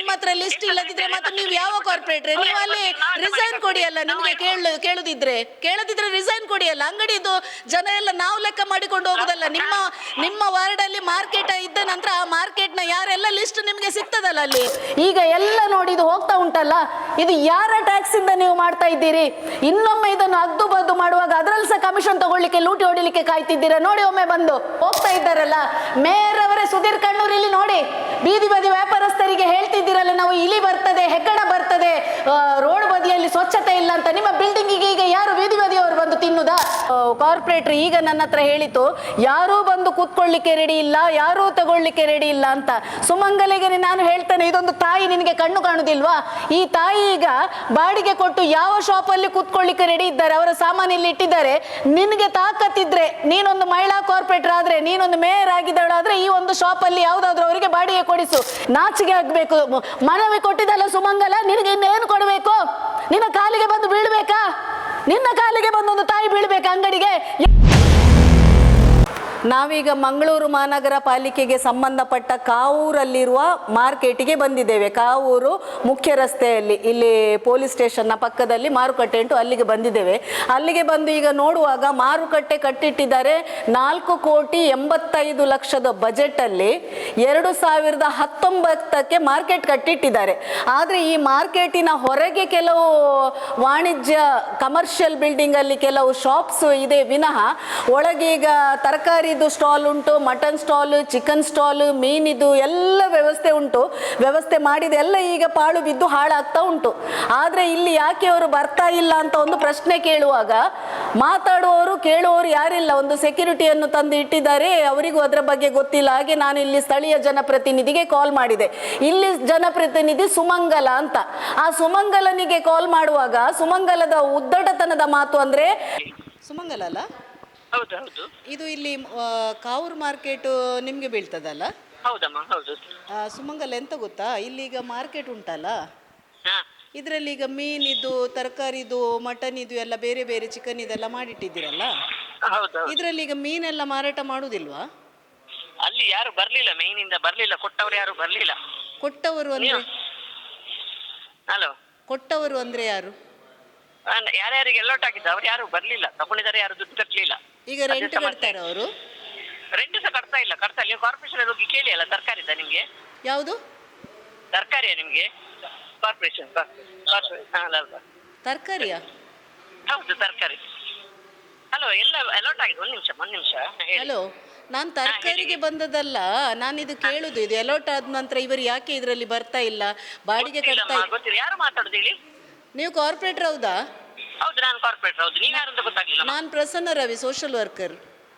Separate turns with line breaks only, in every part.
ನಿಮ್ಮ ಹತ್ರ ಲಿಸ್ಟ್ ಇಲ್ಲದಿದ್ರೆ ಮತ್ತೆ ನೀವು ಯಾವ ಕಾರ್ಪೊರೇಟ್ರೆ ನೀವು ಅಲ್ಲಿ ರಿಸೈನ್ ಕೊಡಿ ಅಲ್ಲ ನಿಮಗೆ ಕೇಳು ಕೇಳುದಿದ್ರೆ. ಕೇಳದಿದ್ರೆ ರಿಸೈನ್ ಕೊಡಿ ಅಲ್ಲ. ಅಂಗಡಿದು ಜನ ಎಲ್ಲ ನಾವು ಲೆಕ್ಕ ಮಾಡಿಕೊಂಡು ಹೋಗುದಲ್ಲ. ನಿಮ್ಮ ನಿಮ್ಮ ವಾರ್ಡ್ ಅಲ್ಲಿ ಮಾರ್ಕೆಟ್ ಇದ್ದ ನಂತರ ಆ ಮಾರ್ಕೆಟ್ನ ಯಾರೆಲ್ಲ ಲಿಸ್ಟ್ ನಿಮಗೆ ಸಿಗ್ತದಲ್ಲ ಅಲ್ಲಿ? ಈಗ ಎಲ್ಲ ನೋಡಿ ಇದು ಹೋಗ್ತಾ ಉಂಟಲ್ಲ. ಇದು ಯಾರ ಟ್ಯಾಕ್ಸ್ ಇಂದ ನೀವು ಮಾಡ್ತಾ ಇದ್ದೀರಿ? ಇನ್ನೊಮ್ಮೆ ಇದನ್ನು ಅದ್ದು ಬದ್ದು ಮಾಡುವಾಗ ಅದರಲ್ಲಿ ಸಹ ಕಮಿಷನ್ ತಗೊಳ್ಳಿಕ್ಕೆ ಲೂಟಿ ಹೊಡಿಲಿಕ್ಕೆ ಕಾಯ್ತಿದ್ದೀರಾ? ನೋಡಿ ಒಮ್ಮೆ ಬಂದು. ಹೋಗ್ತಾ ಇದ್ದಾರಲ್ಲ. ಮೇಯರ್ ಸುಧೀರ್ ಕಣ್ಣೂರ್ ಇಲ್ಲಿ ನೋಡಿ. ಬೀದಿ ಬದಿ ವ್ಯಾಪಾರಸ್ಥರಿಗೆ ಹೇಳ್ತಿದ್ದೀರಲ್ಲ, ನಾವು ಇಲಿ ಬರ್ತದೆ, ಹೆಗ್ಗಣ ಬರ್ತದೆ ರೋಡ್ ಬದಿಯಲ್ಲಿ ಸ್ವಚ್ಛತೆ ಇಲ್ಲ ಅಂತ. ನಿಮ್ಮ ಬಿಲ್ಡಿಂಗ್ ಈಗ ಯಾರು ಬೀದಿ ಬದಿಯವರು ಬಂದು ತಿನ್ನುದಾ? ಕಾರ್ಪೊರೇಟರ್ ಈಗ ನನ್ನ ಹತ್ರ ಹೇಳಿತು, ಯಾರೂ ಬಂದು ಕೂತ್ಕೊಳ್ಳಿಕ್ಕೆ ರೆಡಿ ಇಲ್ಲ, ಯಾರೂ ತಗೊಳ್ಳಿಕ್ಕೆ ರೆಡಿ ಇಲ್ಲ ಅಂತ. ಸುಮಂಗಲಿಗೆ ನಾನು ಹೇಳ್ತೇನೆ, ಇದೊಂದು ತಾಯಿ ನಿನಗೆ ಕಣ್ಣು ಕಾಣುದಿಲ್ವಾ? ಈ ತಾಯಿ ಈಗ ಬಾಡಿಗೆ ಕೊಟ್ಟು ಯಾವ ಶಾಪಲ್ಲಿ ಕೂತ್ಕೊಳ್ಳಿಕ್ಕೆ ರೆಡಿ ಇದ್ದಾರೆ, ಅವರ ಸಾಮಾನು ಇಲ್ಲಿ ಇಟ್ಟಿದ್ದಾರೆ, ನಿನಗೆ ತಾಕತ್ತಿದ್ರೆ, ನೀನೊಂದು ಮಹಿಳಾ ಕಾರ್ಪೊರೇಟರ್ ಆದ್ರೆ, ನೀನೊಂದು ಮೇಯರ್ ಆಗಿದ್ದವಳಾದ್ರೆ ಈ ಒಂದು ಶಾಪಲ್ಲಿ ಯಾವುದಾದ್ರೂ ಅವರಿಗೆ ಬಾಡಿಗೆ ಕೊಡಿಸು. ನಾಚಿಗೆ ಆಗ್ಬೇಕು. ಮನವಿ ಕೊಟ್ಟಿದ್ದಲ್ಲ ಸುಮಂಗಲ, ನಿನಗೆ ಇನ್ನೇನು ಕೊಡಬೇಕು? ನಿನ್ನ ಕಾಲಿಗೆ ಬಂದು ಬೀಳ್ಬೇಕಾ? ನಿನ್ನ ಕಾಲಿಗೆ ಬಂದು ಒಂದು ತಾಯಿ ಬೀಳ್ಬೇಕಾ ಅಂಗಡಿಗೆ? ನಾವೀಗ ಮಂಗಳೂರು ಮಹಾನಗರ ಪಾಲಿಕೆಗೆ ಸಂಬಂಧಪಟ್ಟ ಕಾವೂರಲ್ಲಿರುವ ಮಾರ್ಕೆಟಿಗೆ ಬಂದಿದ್ದೇವೆ. ಕಾವೂರು ಮುಖ್ಯ ರಸ್ತೆಯಲ್ಲಿ, ಇಲ್ಲಿ ಪೊಲೀಸ್ ಸ್ಟೇಷನ್ನ ಪಕ್ಕದಲ್ಲಿ ಮಾರುಕಟ್ಟೆ ಉಂಟು, ಅಲ್ಲಿಗೆ ಬಂದಿದ್ದೇವೆ. ಅಲ್ಲಿಗೆ ಬಂದು ಈಗ ನೋಡುವಾಗ ಮಾರುಕಟ್ಟೆ ಕಟ್ಟಿಟ್ಟಿದ್ದಾರೆ. ನಾಲ್ಕು ಕೋಟಿ ಎಂಬತ್ತೈದು ಲಕ್ಷದ ಬಜೆಟಲ್ಲಿ ಎರಡು ಸಾವಿರದ ಹತ್ತೊಂಬತ್ತಕ್ಕೆ ಮಾರ್ಕೆಟ್ ಕಟ್ಟಿಟ್ಟಿದ್ದಾರೆ. ಆದರೆ ಈ ಮಾರ್ಕೆಟಿನ ಹೊರಗೆ ಕೆಲವು ವಾಣಿಜ್ಯ, ಕಮರ್ಷಿಯಲ್ ಬಿಲ್ಡಿಂಗ್ ಅಲ್ಲಿ ಕೆಲವು ಶಾಪ್ಸ್ ಇದೆ. ವಿನಃ ಒಳಗೆ ಈಗ ತರಕಾರಿದು ಸ್ಟಾಲ್ ಉಂಟು, ಮಟನ್ ಸ್ಟಾಲ್, ಚಿಕನ್ ಸ್ಟಾಲ್ ಮೀನಿದು ಎಲ್ಲ ವ್ಯವಸ್ಥೆ ಉಂಟು. ವ್ಯವಸ್ಥೆ ಮಾಡಿದ ಎಲ್ಲ ಈಗ ಪಾಳು ಬಿದ್ದು ಹಾಳಾಗ್ತಾ ಉಂಟು. ಆದರೆ ಇಲ್ಲಿ ಯಾಕೆ ಅವರು ಬರ್ತಾ ಇಲ್ಲ ಅಂತ ಒಂದು ಪ್ರಶ್ನೆ ಕೇಳುವಾಗ, ಮಾತಾಡುವವರು ಕೇಳುವವರು ಯಾರಿಲ್ಲ. ಒಂದು ಸೆಕ್ಯೂರಿಟಿಯನ್ನು ತಂದು ಇಟ್ಟಿದ್ದಾರೆ, ಅವರಿಗೂ ಅದರ ಬಗ್ಗೆ ಗೊತ್ತಿಲ್ಲ. ಹಾಗೆ ನಾನು ಇಲ್ಲಿ ಸ್ಥಳೀಯ ಜನಪ್ರತಿನಿಧಿಗೆ ಕಾಲ್ ಮಾಡಿದೆ. ಇಲ್ಲಿ ಜನಪ್ರತಿನಿಧಿ ಸುಮಂಗಲ ಅಂತ. ಆ ಸುಮಂಗಲನಿಗೆ ಕಾಲ್ ಮಾಡುವಾಗ ಸುಮಂಗಲದ ಉದ್ದಟತನದ ಮಾತು ಅಂದ್ರೆ ಸುಮಂಗಲ ಅಲ್ಲ?
ಹೌದು ಹೌದು.
ಇದು ಇಲ್ಲಿ ಕಾವೂರು ಮಾರ್ಕೆಟ್ ನಿಮಗೆ ಬೀಳ್ತದಲ್ಲ?
ಹೌದಮ್ಮ ಹೌದು.
ಆ, ಸುಮಂಗಲ ಎಂತ ಗೊತ್ತಾ? ಇಲ್ಲಿ ಈಗ ಮಾರ್ಕೆಟ್ ಉಂಟಲ್ಲ?
ಹಾ.
ಇದರಲ್ಲಿ ಈಗ ಮೀನಿದು ತರಕಾರಿದು ಮಟನ್ ಇದು ಎಲ್ಲ ಬೇರೆ ಬೇರೆ ಚಿಕನ್ ಇದೆಲ್ಲ ಮಾಡಿಟ್ಟಿದ್ದೀರಲ್ಲ?
ಹೌದು ಹೌದು.
ಇದರಲ್ಲಿ ಈಗ ಮೀನೆಲ್ಲ ಮಾರಾಟ ಮಾಡುದಿಲ್ವಾ?
ಅಲ್ಲಿ ಯಾರು ಬರ್ಲಿಲ್ಲ ಮೀನಿಂದ ಬರ್ಲಿಲ್ಲ ಕೊಟ್ಟವ್ರು ಯಾರು ಬರ್ಲಿಲ್ಲ.
ಕೊಟ್ಟವರು ಅಂದ್ರೆ?
ಹಲೋ
ಕೊಟ್ಟವರು ಅಂದ್ರೆ ಯಾರು?
ಯಾರ್ಯಾರಿಗೆ ಎಲ್ಲೋಟ್ ಆಗಿದ್ದು ಅವ್ರು ಯಾರು ಬರ್ಲಿಲ್ಲ ತಗೊಂಡಿದ್ದಾರೆ ಯಾರು ದುಡ್ಡು ಕಟ್ಟಲಿಲ್ಲ
ಈಗ ರೆಂಟ್ ಕಟ್ತಾರೆ ಅವರು
ರೆಂಟ್ ಸಹ ಕಟ್ತಾ ಇಲ್ಲ ಕಟ್ತಾ ಇಲ್ಲ. ಕಾರ್ಪೊರೇಷನ್ ಹೋಗಿ ಕೇಳಿ ಅಲ್ಲ ತರಕಾರಿ ಇದ್ದ ನಿಮ್ಗೆ?
ಯಾವುದು?
ತರಕಾರಿಯಾ ನಿಮ್ಗೆ? ಕಾರ್ಪೊರೇಷನ್
ತರಕಾರಿಯಾ?
ಹೌದು ತರಕಾರಿ. ಹಲೋ ಎಲ್ಲ ಅಲೋಟ್ ಆಗಿದೆ ಒಂದು ನಿಮಿಷ ಒಂದು ನಿಮಿಷ
ಹಲೋ ನಾನು ತರಕಾರಿಗೆ ಬಂದದಲ್ಲ ನಾನು ಇದು ಕೇಳುದು ಇದು ಎಲೋಟ್ ಆದ ನಂತರ ಇವರು ಯಾಕೆ ಇದರಲ್ಲಿ ಬರ್ತಾ ಇಲ್ಲ ಬಾಡಿಗೆ ಕಟ್ತಾ
ಯಾರು ಮಾತಾಡುದು ಹೇಳಿ?
ನೀವು ಕಾರ್ಪೊರೇಟರ್ ಹೌದಾ
ಹೌದು ನಾನು ಕಾರ್ಪೊರೇಟರ್ ಹೌದು. ನೀವು ಯಾರು ಅಂತ ಗೊತ್ತಾಗ್ಲಿಲ್ಲ
ನಾನು ಪ್ರಸನ್ನ ರವಿ ಸೋಷಿಯಲ್ ವರ್ಕರ್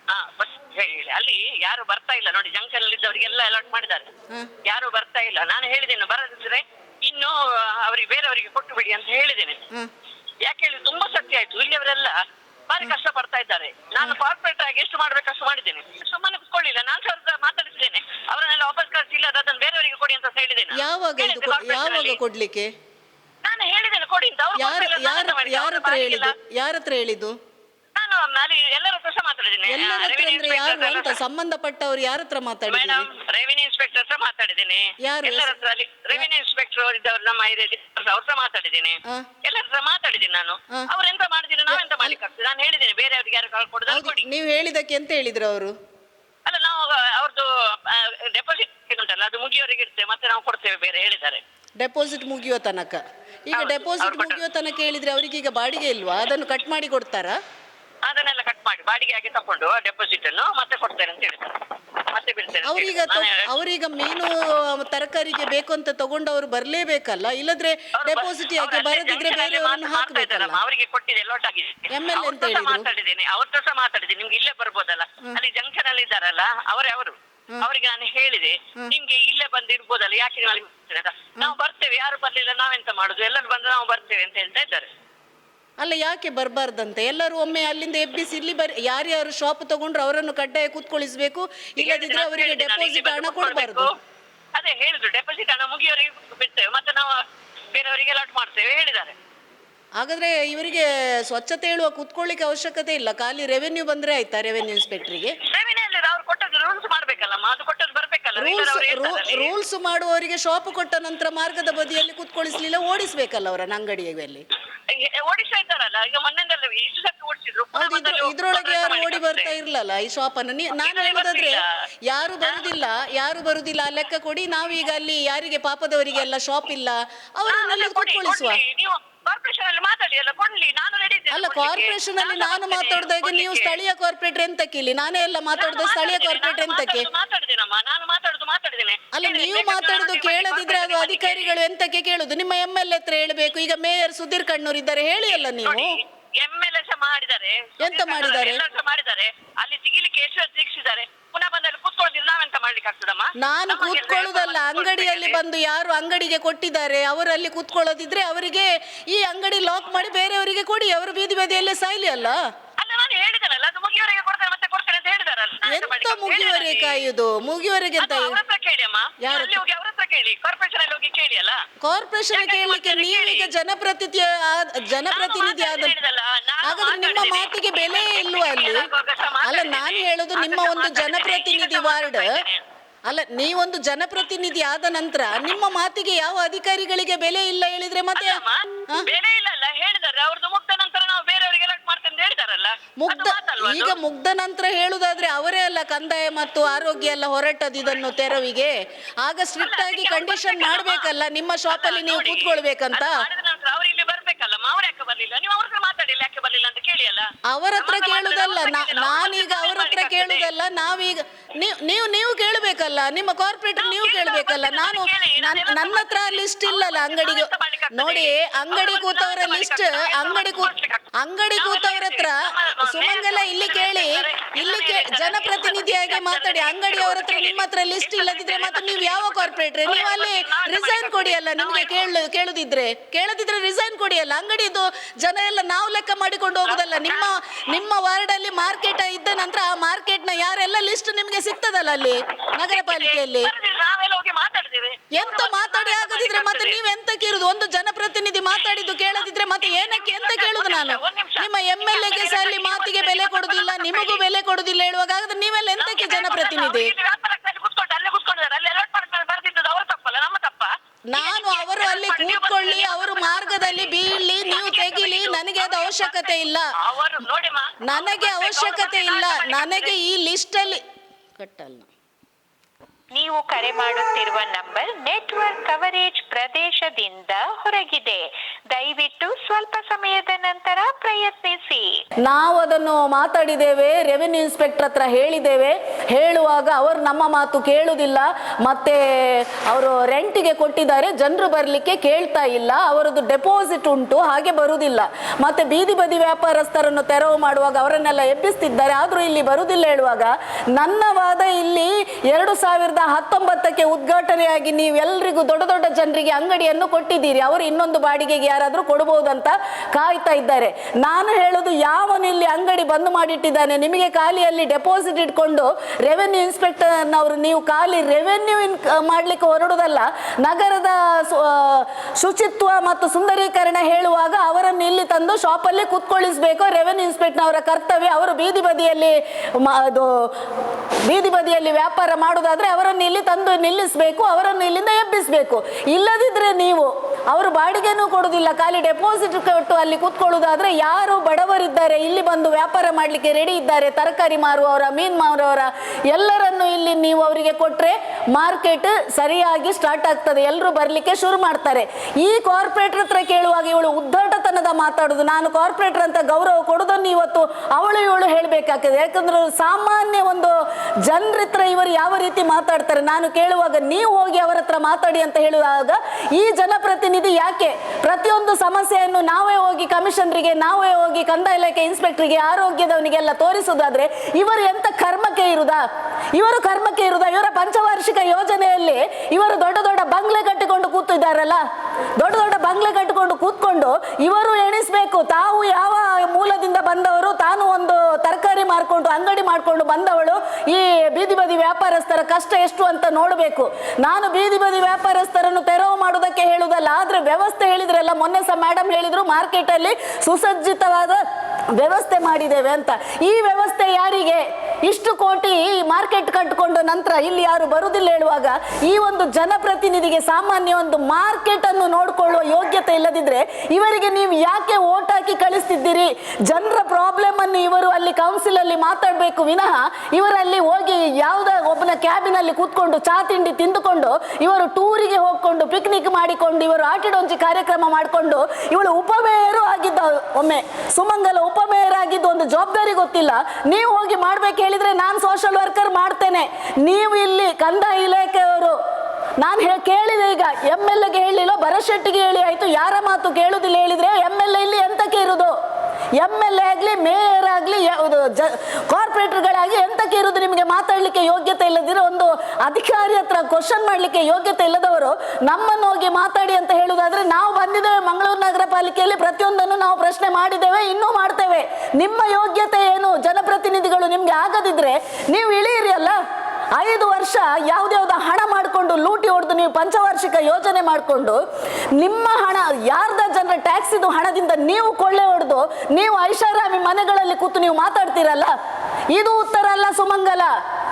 ಹಾ ಬಟ್ ಹೇಳಿ ಅಲ್ಲಿ ಯಾರು ಬರ್ತಾ ಇಲ್ಲ. ನೋಡಿ ಜಂಕ್ಷನ್ ಅಲ್ಲಿ ಇದ್ದವರಿಗೆಲ್ಲ ಅಲಾಟ್ ಮಾಡಿದ್ದಾರೆ.
ಹಾಂ.
ಯಾರು ಬರ್ತಾ ಇಲ್ಲ? ನಾನು ಹೇಳಿದ್ದೇನೆ ಬರದಿದ್ರೆ ಇನ್ನು ಅವರಿಗೆ ಬೇರೆಯವರಿಗೆ ಕೊಟ್ಟು ಬಿಡಿ ಅಂತ ಹೇಳಿದ್ದೇನೆ. ಯಾಕೆ ಹೇಳಿ ತುಂಬಾ ಸತ್ಯ ಆಯ್ತು. ಇಲ್ಲಿಯವರೆಲ್ಲ ಭಾರಿ ಕಷ್ಟ ಪಡ್ತಾ ಇದ್ದಾರೆ. ನಾನು ಕಾರ್ಪೊರೇಟ್ ಆಗಿ ಎಷ್ಟು ಮಾಡ್ಬೇಕು ಅಷ್ಟು ಮಾಡಿದ್ದೇನೆ. ಸುಮ್ಮನೆ ಕುತ್ಕೊಳ್ಳಿಲ್ಲ. ನಾನು ಸಾವಿರದ ಮಾತಾಡಿಸಿದ್ದೇನೆ ಅವರನ್ನೆಲ್ಲ ವಾಪಸ್ ಕಳಿಸಿಲ್ಲ ಅದನ್ನು ಬೇರೆಯವರಿಗೆ ಕೊಡಿ ಅಂತ ಹೇಳಿದ್ದೇನೆ
ಯಾವಾಗ ಇದು
ಹೇಳಿದ್ದೆ
ಕೊ-
corporate
ಯಾವಾಗ
ಅಲ್ಲಿ.
ಕೊಡ್ಲಿಕ್ಕೆ?
ನಾನು ಹೇಳಿದ್ದೇನೆ ಕೊಡಿ ಅಂತ ಅವ್ರು
ಯಾರ
ಕೊಡ್ಲಿಲ್ಲ, ನಾನು
ಯಾರ
ಎಂತ
ಯಾರ
ಅವ್ರ
ಹತ್ರ ಹೇಳಿದ್ದು? ಯಾರ ಹತ್ರ ಹೇಳಿದ್ದು?
ನಾನು ಅಲ್ಲಿ ಎಲ್ಲರ ಹತ್ರ ಸಹ ಮಾತಾಡಿದ್ದೇನೆ.
ಎಲ್ಲರ ಹತ್ರ ಅಂದ್ರೆ ಯಾರು
ಇನ್ಸ್ಪೆಕ್ಟರ್
ಅಂತ? ಸಂಬಂಧಪಟ್ಟವ್ರು ಯಾರ ಹತ್ರ ಮಾತಾಡಿದ್ದೀರಿ?
ಮೇಡಮ್ ರೆವಿನ್ಯೂ ಇನ್ಸ್ಪೆಕ್ಟರ್ ಹತ್ರ ಮಾತಾಡಿದ್ದೀನಿ.
ಯಾರು?
ಎಲ್ಲರ ಹತ್ರ ಅಲ್ಲಿ ರೆವಿನ್ಯೂ ಇನ್ಸ್ಪೆಕ್ಟರ್ ಇದ್ದವ್ರು ನಮ್ಮ ಏರಿಯಾದ ಅವ್ರ ಹತ್ರ ಮಾತಾಡಿದ್ದೇನೆ. ಎಲ್ಲರ ಹತ್ರ ಮಾತಾಡಿದ್ದೀನಿ ನಾನು. ಅವ್ರು ಎಂತ ಮಾಡಿದ್ದೀನಿ ನಾವೆಂತ ಮಾಡ್ಲಿಕ್ಕೆ ಆಗ್ತದೆ ನಾನು ಹೇಳಿದ್ದೇನೆ ಬೇರೆ ಅವ್ರಿಗೆ ಯಾರು ಕಾಲ್ ಕೊಡುದು ಕೊಡಿ.
ನೀವು ಹೇಳಿದಕ್ಕೆ ಎಂತ ಹೇಳಿದ್ರು ಅವರು?
ಅಲ್ಲ ನಾವು ಅವ್ರದ್ದು ಡೆಪಾಸಿಟ್ ಉಂಟಲ್ಲ ಅದು ಮುಗಿಯೋರಿಗೆ ಇರ್ತೇವೆ ಮತ್ತೆ ನಾವು ಕೊಡ್ತೇವೆ ಬೇರೆ ಹೇಳಿದ್ದಾರೆ.
ಡೆಪಾಸಿಟ್ ಮುಗಿಯೋ ತನಕ. ಈಗ ಡೆಪಾಸಿಟ್ ಮುಗಿಯೋ ತನಕ ಹೇಳಿದ್ರೆ ಅವರಿಗೆ ಈಗ ಬಾಡಿಗೆ ಇಲ್ವಾ? ಅದನ್ನು ಕಟ್ ಮಾಡಿ ಕೊಡ್ತಾರಾ?
ಅದನ್ನೆಲ್ಲ ಕಟ್ ಮಾಡಿ ಬಾಡಿಗೆ ಆಗಿ ತಕೊಂಡು ಡೆಪಾಸಿಟ್ ಅನ್ನು ಮತ್ತೆ ಕೊಡ್ತಾರೆ ಅಂತ ಹೇಳ್ತಾರೆ ಮತ್ತೆ ಬಿಡ್ತಾರೆ ಅಂತ
ಅವರೀಗ
ಹೇಳಿದ್ರು. ನಾನು-
ಅವರೀಗ ಮೀನು ತರಕಾರಿಗೆ ಬೇಕು ಅಂತ ತಗೊಂಡವರು ಬರ್ಲೇಬೇಕಲ್ಲ? ಇಲ್ಲದ್ರೆ
ಅವ್ರು ಬ-
ಡೆಪಾಸಿಟ್ ಯಾಕೆ
ಅವ್ರು
ಬರದಿದ್ರೆ
ಬೇರೆ ಅಲ್ಲಿ
ಬೇರೆಯವರನ್ನು
ಮಾತು-
ಹಾಕ್ಬೇಕಲ್ಲ?
ಇದ್ದಾರಮ್ಮ, ಅವರಿಗೆ ಕೊಟ್ಟಿದೆ ಲೋಟ್ ಆಗಿದೆ
ML
ಅಂತ
ಹೇಳಿದ್ರು?
ಮಾತಾಡಿದ್ದೇನೆ ಅವ್ರ ಸಹ ಮಾತಾಡಿದ್ದೀನಿ ನಿಮ್ಗೆ ಇಲ್ಲೇ ಬರ್ಬೋದಲ್ಲ? ಅಲ್ಲಿ ಜಂಕ್ಷನ್ ಅಲ್ಲಿ ಇದ್ದಾರಲ್ಲ ಅವರೇ ಅವರು. ಅವರಿಗೆ ನಾನು ಹೇಳಿದೆ ನಿಮ್ಗೆ ಇಲ್ಲೇ ಬಂದು ಇರ್ಬೋದಲ್ಲ ಯಾಕೆ ನೀವು ಅಲ್ಲಿ ಅಂತ. ನಾವು ಬರ್ತೇವೆ ಯಾರು ಬರ್ಲಿಲ್ಲ ನಾವೆಂತ ಮಾಡುದು? ಎಲ್ಲರೂ ಬಂದ್ರೆ ನಾವು ಬರ್ತೇವೆ ಅಂತ ಹೇಳ್ತಾ ಇದ್ದಾರೆ.
ಅಲ್ಲ ಯಾಕೆ ಬರಬಾರ್ದಂತೆ? ಎಲ್ಲರೂ ಒಮ್ಮೆ ಅಲ್ಲಿಂದ ಎಬ್ಬಿಸಿ ಇಲ್ಲಿ ಬರ್ ಯಾರ್ಯಾರು ಶಾಪ್ ತಗೊಂಡ್ರು ಅವರನ್ನು ಕಡ್ಡಾಯ ಕೂತ್ಕೊಳಿಸ್ಬೇಕು. ಇಲ್ಲದಿದ್ರೆ ಅವರಿಗೆ ಡೆಪಾಸಿಟ್ ಹಣ ಕೊಡಬಾರ್ದು.
ಅದೇ ಹೇಳಿದ್ರು ಡೆಪಾಸಿಟ್ ಹಣ ಮುಗಿಯೋರಿಗೆ ಬಿಡ್ತೇವೆ ಮತ್ತೆ ನಾವು ಬೇರೆಯವರಿಗೆ ಲಾಟ್ ಮಾಡ್ತೇವೆ ಹೇಳಿದ್ದಾರೆ.
ಹಾಗಾದ್ರೆ ಇವರಿಗೆ ಸ್ವಚ್ಛತೆ ಹೇಳುವ ಕೂತ್ಕೊಳ್ಳಿಕ್ಕೆ ಅವಶ್ಯಕತೆ ಇಲ್ಲ ಖಾಲಿ ರೆವೆನ್ಯೂ ಬಂದ್ರೆ ಆಯ್ತಾ ರೆವೆನ್ಯೂ ಇನ್ಸ್ಪೆಕ್ಟರ್ಗೆ
ರೆವಿನ್ಯೂ ಅವ್ರು ಕೊಟ್ಟದ್ದು ರೂಲ್ಸ್ ಮಾಡ್ಬೇಕಲ್ಲಮ್ಮ ಅದು ಕೊಟ್ಟದ್ದು ಬರ್ಬೇಕಲ್ಲ ಇಲ್ಲದ್ರೆ ಅವ್ರು ಹೇಳ್ತಾರಲ್ಲ, ಈ-
ರೂಲ್ಸ್ ಮಾಡುವವರಿಗೆ ಶಾಪ್ ಕೊಟ್ಟ ನಂತರ ಮಾರ್ಗದ ಬದಿಯಲ್ಲಿ ಕುತ್ಕೊಳಿಸ್ಲಿಲ್ಲ ಓಡಿಸ್ಬೇಕಲ್ಲ ಅವರನ್ನ ಅಂಗಡಿಯಲ್ಲಿ
ಓಡಿಸ್ತಾ ಇದ್ದಾರಲ್ಲ ಈಗ ಇಷ್ಟು ಓಡಿಸಿದ್ರು
ಇದ್ರೊಳಗೆ ಯಾರು ಓಡಿ ಬರ್ತಾ. ಇರ್ಲಲ್ಲ ಈ ಶಾಪ್ ಅನ್ನು? ನಾನು ಹೇಳೋದಾದ್ರೆ ಯಾರು ಬರುದಿಲ್ಲ ಯಾರು ಬರುದಿಲ್ಲ ಆ ಲೆಕ್ಕ ಕೊಡಿ ನಾವೀಗ ಅಲ್ಲಿ ಯಾರಿಗೆ ಪಾಪದವರಿಗೆಲ್ಲ ಶಾಪ್ ಇಲ್ಲ ಅವರನ್ನೆಲ್ಲ
ಅಲ್ಲ, ಕಾರ್ಪೊರೇಷನ್ ಅಲ್ಲಿ ಮಾತಾಡಿ ಅಲ್ಲ ಕೊಡ್ಲಿ. ನಾನು ರೆಡಿ
ಅಲ್ಲ ಕಾರ್ಪೊರೇಷನ್ ಅಲ್ಲಿ ನಾನು ಮಾತಾಡಿದಾಗ ನೀವು ಸ್ಥಳೀಯ ಕಾರ್ಪೊರೇಟರ್ ಎಂತಕ್ಕೆ ಇಲ್ಲಿ ನಾನೇ ಎಲ್ಲ ಮಾತಾಡಿದ ಸ್ಥಳೀಯ ಕಾರ್ಪೊರೇಟರ್ ಎಂತಕ್ಕೆ
ಮಾತಾಡುದು ನಾನು ಮಾತಾಡುದು ಮಾತಾಡಿದ್ದೇನೆ
ಅಲ್ಲ ನೀವು ಮಾತಾಡುದು ಕೇಳದಿದ್ರೆ ಅದು ಅಧಿಕಾರಿಗಳು ಎಂತಕ್ಕೆ ಕೇಳುದು? ನಿಮ್ಮ ಎಂ ಎಲ್ ಹತ್ರ ಹೇಳ್ಬೇಕು. ಈಗ ಮೇಯರ್ ಸುಧೀರ್ ಕಣ್ಣೂರ್ ಇದ್ದಾರೆ ಹೇಳಿ ಅಲ್ಲ ನೀವು?
ನೋಡಿ ಸಹ ಮಾಡಿದ್ದಾರೆ.
ಎಂತ ಮಾಡಿದ್ದಾರೆ?
ಸಹ ಮಾಡಿದ್ದಾರೆ. ಅಲ್ಲಿ ಸಿಗಿಲಿಕ್ಕೆ ಎಷ್ಟು ಸಿಗಿಸಿದ್ದಾರೆ ಪುನಃ ಬಂದಲ್ಲಿ ಕೂತ್ಕೊಳ್ಳೋದಿಲ್ಲ ನಾವೆಂತ ಮಾಡ್ಲಿಕ್ಕೆ ಆಗ್ತದಮ್ಮ?
ನಾನು
ನಮಗೆ
ಕೂತ್ಕೊಳ್ಳುದಲ್ಲ ಅಂಗಡಿಯಲ್ಲಿ ಬಂದು ಯಾರು ಅಂಗಡಿಗೆ ಕೊಟ್ಟಿದ್ದಾರೆ ಅವರಲ್ಲಿ ಕೂತ್ಕೊಳ್ಳೋದಿದ್ರೆ ಅವರಿಗೆ ಈ ಅಂಗಡಿ ಲಾಕ್ ಮಾಡಿ ಬೇರೆಯವರಿಗೆ ಕೊಡಿ ಅವರು ಬೀದಿ ಬದಿಯಲ್ಲೇ ಸಾಯ್ಲಿ ಅಲ್ಲ?
ಅಲ್ಲ ನಾನು ಹೇಳಿದನಲ್ಲ ಅದು ಮುಗಿಯವರೆಗೆ ಕೊಡ್ತಾರೆ ಮತ್ತೆ ಕೊಡ್ತಾರೆ ಅಂತ ಹೇಳಿದಾರಲ್ಲ. ಎಂತ?
ಮುಗಿಯುವರೆ. ಕಾಯುದು? ಮುಗಿಯುವರೆಗೆ ಎಂತ
ಅವ್ರ ಹತ್ರ ಕೇಳಿ ಅಮ್ಮ.
ಯಾರ
ಅಲ್ಲಿ ಹೋಗಿ ಅವ್ರ ಹತ್ರ ಕೇಳಿ ಕಾರ್ಪೊರೇಷನ್ ಅಲ್ಲಿ ಹೋಗಿ ಕೇಳಿ ಅಲ್ಲ?
ಕಾರ್ಪೊರೇಷನ್ ಕೇಳಲಿಕ್ಕೆ ನೀವೀಗ? ಜನಪ್ರತಿನಿಧಿ ಜನಪ್ರತಿನಿಧಿ ಆದ ಹಾಗಾದ್ರೆ ನಿಮ್ಮ ಮಾತಿಗೆ ಬೆಲೆ ಇಲ್ವಾ ಅಲ್ಲಿ? ಅಲ್ಲ ನಾನು ಹೇಳುದು ನಿಮ್ಮ ಒಂದು ಜನಪ್ರತಿನಿಧಿ ವಾರ್ಡ್ ಅಲ್ಲ ನೀವೊಂದು ಜನಪ್ರತಿನಿಧಿ ಆದ ನಂತರ ನಿಮ್ಮ ಮಾತಿಗೆ ಯಾವ ಅಧಿಕಾರಿಗಳಿಗೆ ಬೆಲೆ ಇಲ್ಲ ಹೇಳಿದ್ರೆ ಮತ್ತೆ?
ಅಲ್ಲಮ್ಮ,
ಹ?
ಬೇರೆ ಇಲ್ಲ ಅಲ್ಲ ಹೇಳಿದಾರೆ. ಅವ್ರದ್ದು ಮುಗ್ದ ನಂತರ ನಾವು ಬೇರೆಯವರಿಗೆ ಎಲೆಕ್ಟ್ ಮಾಡ್ತೇವೆ ಅಂತ ಹೇಳಿದಾರಲ್ಲ?
ಮುಗ್ಧ
ಅದು ಮಾತಲ್ವಾ ಅದು?
ಈಗ ಮುಗ್ಧ ನಂತರ ಹೇಳುದಾದ್ರೆ ಅವರೇ ಅಲ್ಲ ಕಂದಾಯ ಮತ್ತು ಆರೋಗ್ಯ ಎಲ್ಲ ಹೊರಟದ್ದು ಇದನ್ನು ತೆರವಿಗೆ. ಆಗ ಸ್ಟ್ರಿಕ್ಟ್ ಆಗಿ ಕಂಡೀಷನ್ ಮಾಡ್ಬೇಕಲ್ಲ ನಿಮ್ಮ ಶಾಪ್ ಅಲ್ಲಿ ನೀವು ಕೂತ್ಕೊಳ್ಬೇಕಂತ
ಅದು ಮಾಡಿದ ನಂತರ ಅವ್ರು ಇಲ್ಲಿ ಬರ್ಬೇಕಲ್ಲಮ್ಮ ಅವ್ರು ಯಾಕೆ ಬರ್ಲಿಲ್ಲ ನೀವು ಅವ್ರ ಹತ್ರ ಮಾತಾಡಿ ಯಾಕೆ ಬರ್ಲಿಲ್ಲ ಅಂತ ಕೇಳಿ ಅಲ್ಲ
ಅವರ ಹತ್ರ ಕೇಳುದಲ್ಲ. ನಾನೀಗ ಅವ್ರ ಹತ್ರ ಕೇಳುದಲ್ಲ ನಾವೀಗ ನೀವು ನೀವು ನೀವು ಕೇಳಬೇಕಲ್ಲ ನಿಮ್ಮ ಕಾರ್ಪೊರೇಟರ್ ನೀವು ಕೇಳಬೇಕಲ್ಲ. ನಾನು ನನ್ನ ಹತ್ರ ಲಿಸ್ಟ್ ಇಲ್ಲಲ್ಲ ಅಂಗಡಿಗೆ. ನೋಡಿ ಅಂಗಡಿ ಕೂತವರ ಲಿಸ್ಟ್ ಅಂಗಡಿ ಕೂತ್ ಅಂಗಡಿ ಕೂತವ್ರ ಹತ್ರ. ಸುಮಂಗಲ ಇಲ್ಲಿ ಕೇಳಿ ಇಲ್ಲಿ ಜನಪ್ರತಿನಿಧಿಯಾಗಿ ಮಾತಾಡಿ ಅಂಗಡಿ ಅವ್ರ ಹತ್ರ ನಿಮ್ಮ ಹತ್ರ ಲಿಸ್ಟ್ ಇಲ್ಲದಿದ್ರೆ ಮತ್ತೆ ನೀವು ಯಾವ ಕಾರ್ಪೊರೇಟರ್ ನೀವು ಅಲ್ಲಿ ರಿಸೈನ್ ಕೊಡಿ ಅಲ್ಲ ನಿಮ್ಗೆ ಕೇಳು ಕೇಳುದಿದ್ರೆ ಕೇಳದಿದ್ರೆ ರಿಸೈನ್ ಕೊಡಿ ಅಲ್ಲ ಅಂಗಡಿದು ಜನ ಎಲ್ಲ ನಾವು ಲೆಕ್ಕ ಮಾಡಿಕೊಂಡು ಹೋಗುದಲ್ಲ ನಿಮ್ಮ ನಿಮ್ಮ ವಾರ್ಡ್ ಅಲ್ಲಿ ಮಾರ್ಕೆಟ್ ಇದ್ದ ನಂತರ ಆ ಮಾರ್ಕೆಟ್ನ ಯಾರೆಲ್ಲ ಲಿಸ್ಟ್ ನಿಮ್ಗೆ ಸಿಗ್ತದಲ್ಲ ಅಲ್ಲಿ? ನಗರ ಪಾಲಿಕೆಯಲ್ಲಿ
ಬರ್ದಿದ್ರೆ ನಾವೆಲ್ಲ ಹೋಗಿ ಮಾತಾಡ್ತೇವೆ
ಎಂತ ಮಾತಾಡಿ ಆಗದಿದ್ರೆ ಮತ್ತೆ ನೀವು ಎಂತ ಇರುದು ಒಂದು ಜನಪ್ರತಿನಿಧಿ ಮಾತಾಡಿದ್ದು ಕೇಳದಿದ್ರೆ ಮತ್ತೆ ಏನಕ್ಕೆ ಎಂತ ಕೇಳುದು ನಾನು? ನಿಮ್ಮ ಎಂ ಎಲ್ ಎಗೆ ಸಹ ಅಲ್ಲಿ ಮಾತಿಗೆ ಬೆಲೆ ಕೊಡುದಿಲ್ಲ ನಿಮಗೂ ಬೆಲೆ ಕೊಡುದಿಲ್ಲ ಹೇಳುವಾಗ ಹಾಗಾದ್ರೆ ನೀವೆಲ್ಲ ಎಂತಕ್ಕೆ ಜನಪ್ರತಿನಿಧಿ? ನಾನು ಅವರು ಅಲ್ಲಿ ಕೂತ್ಕೊಳ್ಳಿ ಅವರು ಮಾರ್ಗದಲ್ಲಿ ಬೀಳಿ ನೀವು ತೆಗಿಲಿ ನನಗೆ ಅದು ಅವಶ್ಯಕತೆ ಇಲ್ಲ. ನನಗೆ ಅವಶ್ಯಕತೆ ಇಲ್ಲ. ನನಗೆ ಈ ಲಿಸ್ಟ್ ಅಲ್ಲಿ ಕಟ್ಟಲ್ಲ.
ನೀವು ಕರೆ ಮಾಡುತ್ತಿರುವ ನಂಬರ್ ನೆಟ್ವರ್ಕ್ ಕವರೇಜ್ ಪ್ರದೇಶದಿಂದ ಹೊರಗಿದೆ. ದಯವಿಟ್ಟು ಸ್ವಲ್ಪ ಸಮಯದ ನಂತರ ಪ್ರಯತ್ನಿಸಿ.
ನಾವು ಅದನ್ನು ಮಾತಾಡಿದ್ದೇವೆ, ರೆವೆನ್ಯೂ ಇನ್ಸ್ಪೆಕ್ಟರ್ ಹತ್ರ ಹೇಳಿದ್ದೇವೆ. ಹೇಳುವಾಗ ಅವರು ನಮ್ಮ ಮಾತು ಕೇಳುವುದಿಲ್ಲ, ಮತ್ತೆ ಅವರು ರೆಂಟಿಗೆ ಕೊಟ್ಟಿದ್ದಾರೆ, ಜನರು ಬರಲಿಕ್ಕೆ ಕೇಳ್ತಾ ಇಲ್ಲ, ಅವರದ್ದು ಡೆಪಾಸಿಟ್ ಉಂಟು, ಹಾಗೆ ಬರುವುದಿಲ್ಲ. ಮತ್ತೆ ಬೀದಿ ಬದಿ ವ್ಯಾಪಾರಸ್ಥರನ್ನು ತೆರವು ಮಾಡುವಾಗ ಅವರನ್ನೆಲ್ಲ ಎಬ್ಬಿಸ್ತಿದ್ದಾರೆ, ಆದರೂ ಇಲ್ಲಿ ಬರುವುದಿಲ್ಲ ಹೇಳುವಾಗ. ನನ್ನ ವಾದ ಇಲ್ಲಿ ಎರಡು ಸಾವಿರದ ಹತ್ತೊಂಬತ್ತಕ್ಕೆ ಉದ್ಘಾಟನೆಯಾಗಿ ನೀವು ನೀವೆಲ್ಲರಿಗೂ ದೊಡ್ಡ ದೊಡ್ಡ ಜನರಿಗೆ ಅಂಗಡಿಯನ್ನು ಕೊಟ್ಟಿದ್ದೀರಿ. ಅವರು ಇನ್ನೊಂದು ಬಾಡಿಗೆಗೆ ಯಾರಾದರೂ ಕೊಡಬಹುದಂತ ಕಾಯ್ತಾ ಇದ್ದಾರೆ. ನಾನು ಹೇಳೋದು ಯಾವನು ಇಲ್ಲಿ ಅಂಗಡಿ ಬಂದ್ ಮಾಡಿಟ್ಟಿದ್ದಾನೆ, ನಿಮಗೆ ಖಾಲಿಯಲ್ಲಿ ಡೆಪಾಸಿಟ್ ಇಟ್ಕೊಂಡು ರೆವೆನ್ಯೂ ಇನ್ಸ್ಪೆಕ್ಟರ್ನವರು ನೀವು ಖಾಲಿ ರೆವೆನ್ಯೂ ಇನ್ ಮಾಡ್ಲಿಕ್ಕೆ ಹೊರಡುವುದಲ್ಲ ನಗರದ ಶುಚಿತ್ವ ಮತ್ತು ಸುಂದರೀಕರಣ ಹೇಳುವಾಗ ಅವರನ್ನು ಇಲ್ಲಿ ತಂದು ಶಾಪಲ್ಲಿ ಕೂತ್ಕೊಳ್ಳಿಸಬೇಕು ರೆವೆನ್ಯೂ ಇನ್ಸ್ಪೆಕ್ಟರ್ನವರ ಕರ್ತವ್ಯ, ಅವರು ಬೀದಿ ಬದಿಯಲ್ಲಿ ಬೀದಿ ಬದಿಯಲ್ಲಿ ವ್ಯಾಪಾರ ಮಾಡುವುದಾದ್ರೆ ಅವರನ್ನು ಇಲ್ಲಿ ತಂದು ನಿಲ್ಲಿಸಬೇಕು, ಅವರನ್ನು ಇಲ್ಲಿಂದ ಎಬ್ಬಿಸಬೇಕು. ಇಲ್ಲದಿದ್ರೆ ನೀವು ಅವರು ಬಾಡಿಗೆನೂ ಕೊಡೋದಿಲ್ಲ ಖಾಲಿ ಡೆಪಾಸಿಟ್ ಕೊಟ್ಟು ಅಲ್ಲಿ ಕೂತ್ಕೊಳ್ಳೋದಾದರೆ ಯಾರು ಬಡವರಿದ್ದಾರೆ, ಇಲ್ಲಿ ಬಂದು ವ್ಯಾಪಾರ ಮಾಡಲಿಕ್ಕೆ ರೆಡಿ ಇದ್ದಾರೆ, ತರಕಾರಿ ಮಾರುವವರ ಮೀನು ಮಾರುವವರ ಎಲ್ಲರನ್ನು ಇಲ್ಲಿ ನೀವು ಅವರಿಗೆ ಕೊಟ್ಟರೆ ಮಾರ್ಕೆಟ್ ಸರಿಯಾಗಿ ಸ್ಟಾರ್ಟ್ ಆಗ್ತದೆ. ಎಲ್ಲರೂ ಬರಲಿಕ್ಕೆ ಶುರು ಮಾಡ್ತಾರೆ. ಈ ಕಾರ್ಪೊರೇಟರ್ ಹತ್ರ ಕೇಳುವಾಗ ಇವಳು ಉದ್ದಟತನದ ಮಾತಾಡೋದು. ನಾನು ಕಾರ್ಪೊರೇಟರ್ ಅಂತ ಗೌರವ ಕೊಡೋದನ್ನು ಇವತ್ತು ಅವಳು ಇವಳು ಹೇಳಬೇಕಾಗ್ತದೆ. ಯಾಕಂದ್ರೆ ಸಾಮಾನ್ಯ ಒಂದು ಜನರ ಹತ್ರ ಇವರು ಯಾವ ರೀತಿ ಮಾತಾಡ್ತಾರೆ. ನಾನು ಕೇಳುವಾಗ ನೀವು ಹೋಗಿ ಅವರ ಹತ್ರ ಮಾತಾಡಿ ಅಂತ ಹೇಳುವಾಗ ಈ ಜನಪ್ರತಿನಿಧಿ ಯಾಕೆ? ಪ್ರತಿಯೊಂದು ಸಮಸ್ಯೆಯನ್ನು ನಾವೇ ಹೋಗಿ ಕಮಿಷನರಿಗೆ, ನಾವೇ ಹೋಗಿ ಕಂದಾಯ ಇಲಾಖೆ ಇನ್ಸ್ಪೆಕ್ಟರ್ಗೆ, ಆರೋಗ್ಯದವನಿಗೆಲ್ಲ ತೋರಿಸುವುದಾದ್ರೆ ಇವರು ಎಂತ ಕರ್ಮಕ್ಕೆ ಇರುದಾ? ಇವರು ಕರ್ಮಕ್ಕೆ ಇರುವುದ ಇವರ ಪಂಚವಾರ್ಷಿಕ ಯೋಜನೆಯಲ್ಲಿ ಇವರು ದೊಡ್ಡ ದೊಡ್ಡ ಬಂಗ್ಲೆ ಕಟ್ಟಿಕೊಂಡು ಕೂತಿದ್ದಾರಲ್ಲ? ದೊಡ್ಡ ದೊಡ್ಡ ಬಂಗ್ಲೆ ಕಟ್ಟಿಕೊಂಡು ಕೂತ್ಕೊಂಡು ಇವರು ಎಣಿಸ್ಬೇಕು, ತಾವು ಯಾವ ಮೂಲದಿಂದ ಬಂದವರು, ತಾನು ಒಂದು ತರಕಾರಿ ಮಾರ್ಕೊಂಡು, ಅಂಗಡಿ ಮಾಡಿಕೊಂಡು ಬಂದವಳು, ಈ ಬೀದಿ ಬದಿ ವ್ಯಾಪಾರಸ್ಥರ ಕಷ್ಟ ಎಷ್ಟು ಅಂತ ನೋಡಬೇಕು. ನಾನು ಬೀದಿ ಬದಿ ವ್ಯಾಪಾರಸ್ಥರನ್ನು ತೆರವು ಮಾಡುವುದಕ್ಕೆ ಹೇಳುವುದಲ್ಲ, ಆದ್ರೆ ವ್ಯವಸ್ಥೆ ಹೇಳಿದ್ರಲ್ಲ, ಮೊನ್ನೆ ಸಹ ಮೇಡಮ್ ಹೇಳಿದ್ರು ಮಾರ್ಕೆಟ್ ಅಲ್ಲಿ ಸುಸಜ್ಜಿತವಾದ ವ್ಯವಸ್ಥೆ ಮಾಡಿದ್ದೇವೆ ಅಂತ. ಈ ವ್ಯವಸ್ಥೆ ಯಾರಿಗೆ? ಇಷ್ಟು ಕೋಟಿ ಮಾರ್ಕೆಟ್ ಕಟ್ಕೊಂಡು ನಂತರ ಇಲ್ಲಿ ಯಾರು ಬರುವುದಿಲ್ಲ ಹೇಳುವಾಗ ಈ ಒಂದು ಜನಪ್ರತಿನಿಧಿಗೆ ಸಾಮಾನ್ಯ ಒಂದು ಮಾರ್ಕೆಟ್ ಅನ್ನು ನೋಡಿಕೊಳ್ಳುವ ಯೋಗ್ಯತೆ ಇಲ್ಲದಿದ್ರೆ ಇವರಿಗೆ ನೀವು ಯಾಕೆ ಓಟ್ ಹಾಕಿ ಕಳಿಸ್ತಿದ್ದೀರಿ? ಜನರ ಪ್ರಾಬ್ಲಮ್ ಅನ್ನು ಇವರು ಅಲ್ಲಿ ಕೌನ್ಸಿಲ್ ಅಲ್ಲಿ ಮಾತಾಡಬೇಕು ವಿನಃ ಇವರಲ್ಲಿ ಹೋಗಿ ಯಾವುದ ಒಬ್ಬನ ಕ್ಯಾಬಿನಲ್ಲಿ ಕೂತ್ಕೊಂಡು ಚಾ ತಿಂಡಿ ತಿಂದುಕೊಂಡು ಇವರು ಟೂರಿಗೆ ಹೋಗ್ಕೊಂಡು ಪಿಕ್ನಿಕ್ ಮಾಡಿಕೊಂಡು ಇವರು ಆಟಿಡೊಂಚಿ ಕಾರ್ಯಕ್ರಮ ಮಾಡಿಕೊಂಡು ಇವಳು ಉಪಮೇಯರು ಆಗಿದ್ದ ಒಮ್ಮೆ. ಸುಮಂಗಲ ಉಪಮೇಯರ್ ಆಗಿದ್ದು ಒಂದು ಜವಾಬ್ದಾರಿ ಗೊತ್ತಿಲ್ಲ. ನೀವು ಹೋಗಿ ಮಾಡ್ಬೇಕು ಹೇಳಿದ್ರೆ ನಾನು ಸೋಷಲ್ ವರ್ಕರ್ ಮಾಡ್ತೇನೆ. ನೀವು ಇಲ್ಲಿ ಕಂದಾಯ ಇಲಾಖೆಯವರು, ನಾನು ಹೇ ಕೇಳಿದೆ ಈಗ ಎಂ ಎಲ್ ಎಗೆ ಹೇಳಿಲ್ಲ ಭರಶೆಟ್ಟಿಗೆ ಹೇಳಿ ಆಯ್ತು, ಯಾರ ಮಾತು ಕೇಳುದಿಲ್ಲ ಹೇಳಿದ್ರೆ ಎಂ ಎಲ್ ಎ ಇಲ್ಲಿ ಎಂತಕ್ಕೆ ಇರುದು? ಎಂ ಎಲ್ ಎ ಆಗಲಿ, ಮೇಯರ್ ಆಗಲಿ ಜ, ಕಾರ್ಪೊರೇಟರ್ಗಳಾಗಿ ಎಂತಕ್ಕೆ ಇರೋದು ನಿಮಗೆ ಮಾತಾಡಲಿಕ್ಕೆ ಯೋಗ್ಯತೆ ಇಲ್ಲದಿರೋ ಒಂದು ಅಧಿಕಾರಿ ಹತ್ರ ಕ್ವಶನ್ ಮಾಡಲಿಕ್ಕೆ ಯೋಗ್ಯತೆ ಇಲ್ಲದವರು ನಮ್ಮನ್ನು ಹೋಗಿ ಮಾತಾಡಿ ಅಂತ ಹೇಳುವುದಾದ್ರೆ ನಾವು ಬಂದಿದ್ದೇವೆ ಮಂಗಳೂರು ನಗರ ಪಾಲಿಕೆಯಲ್ಲಿ, ಪ್ರತಿಯೊಂದನ್ನು ನಾವು ಪ್ರಶ್ನೆ ಮಾಡಿದ್ದೇವೆ, ಇನ್ನೂ ಮಾಡ್ತೇವೆ. ನಿಮ್ಮ ಯೋಗ್ಯತೆ ಏನು? ಜನಪ್ರತಿನಿಧಿಗಳು ನಿಮ್ಗೆ ಆಗದಿದ್ರೆ ನೀವು ಇಳಿಯಿರಿ ಅಲ್ಲ? ಐದು ವರ್ಷ ಯಾವ್ದ್ಯಾವ್ದು ಹಣ ಮಾಡಿಕೊಂಡು ಲೂಟಿ ಹೊಡೆದು ನೀವು ಪಂಚವಾರ್ಷಿಕ ಯೋಜನೆ ಮಾಡಿಕೊಂಡು ನಿಮ್ಮ ಹಣ, ಯಾರ್ದ ಜನರ ಟ್ಯಾಕ್ಸ್ ಇದು ಹಣದಿಂದ ನೀವು ಕೊಳ್ಳೆ ಹೊಡೆದು ನೀವು ಐಷಾರಾಮಿ ಮನೆಗಳಲ್ಲಿ ಕೂತು ನೀವು ಮಾತಾಡ್ತೀರಲ್ಲ? ಇದು ಉತ್ತರ ಅಲ್ಲ, ಸುಮಂಗಲ.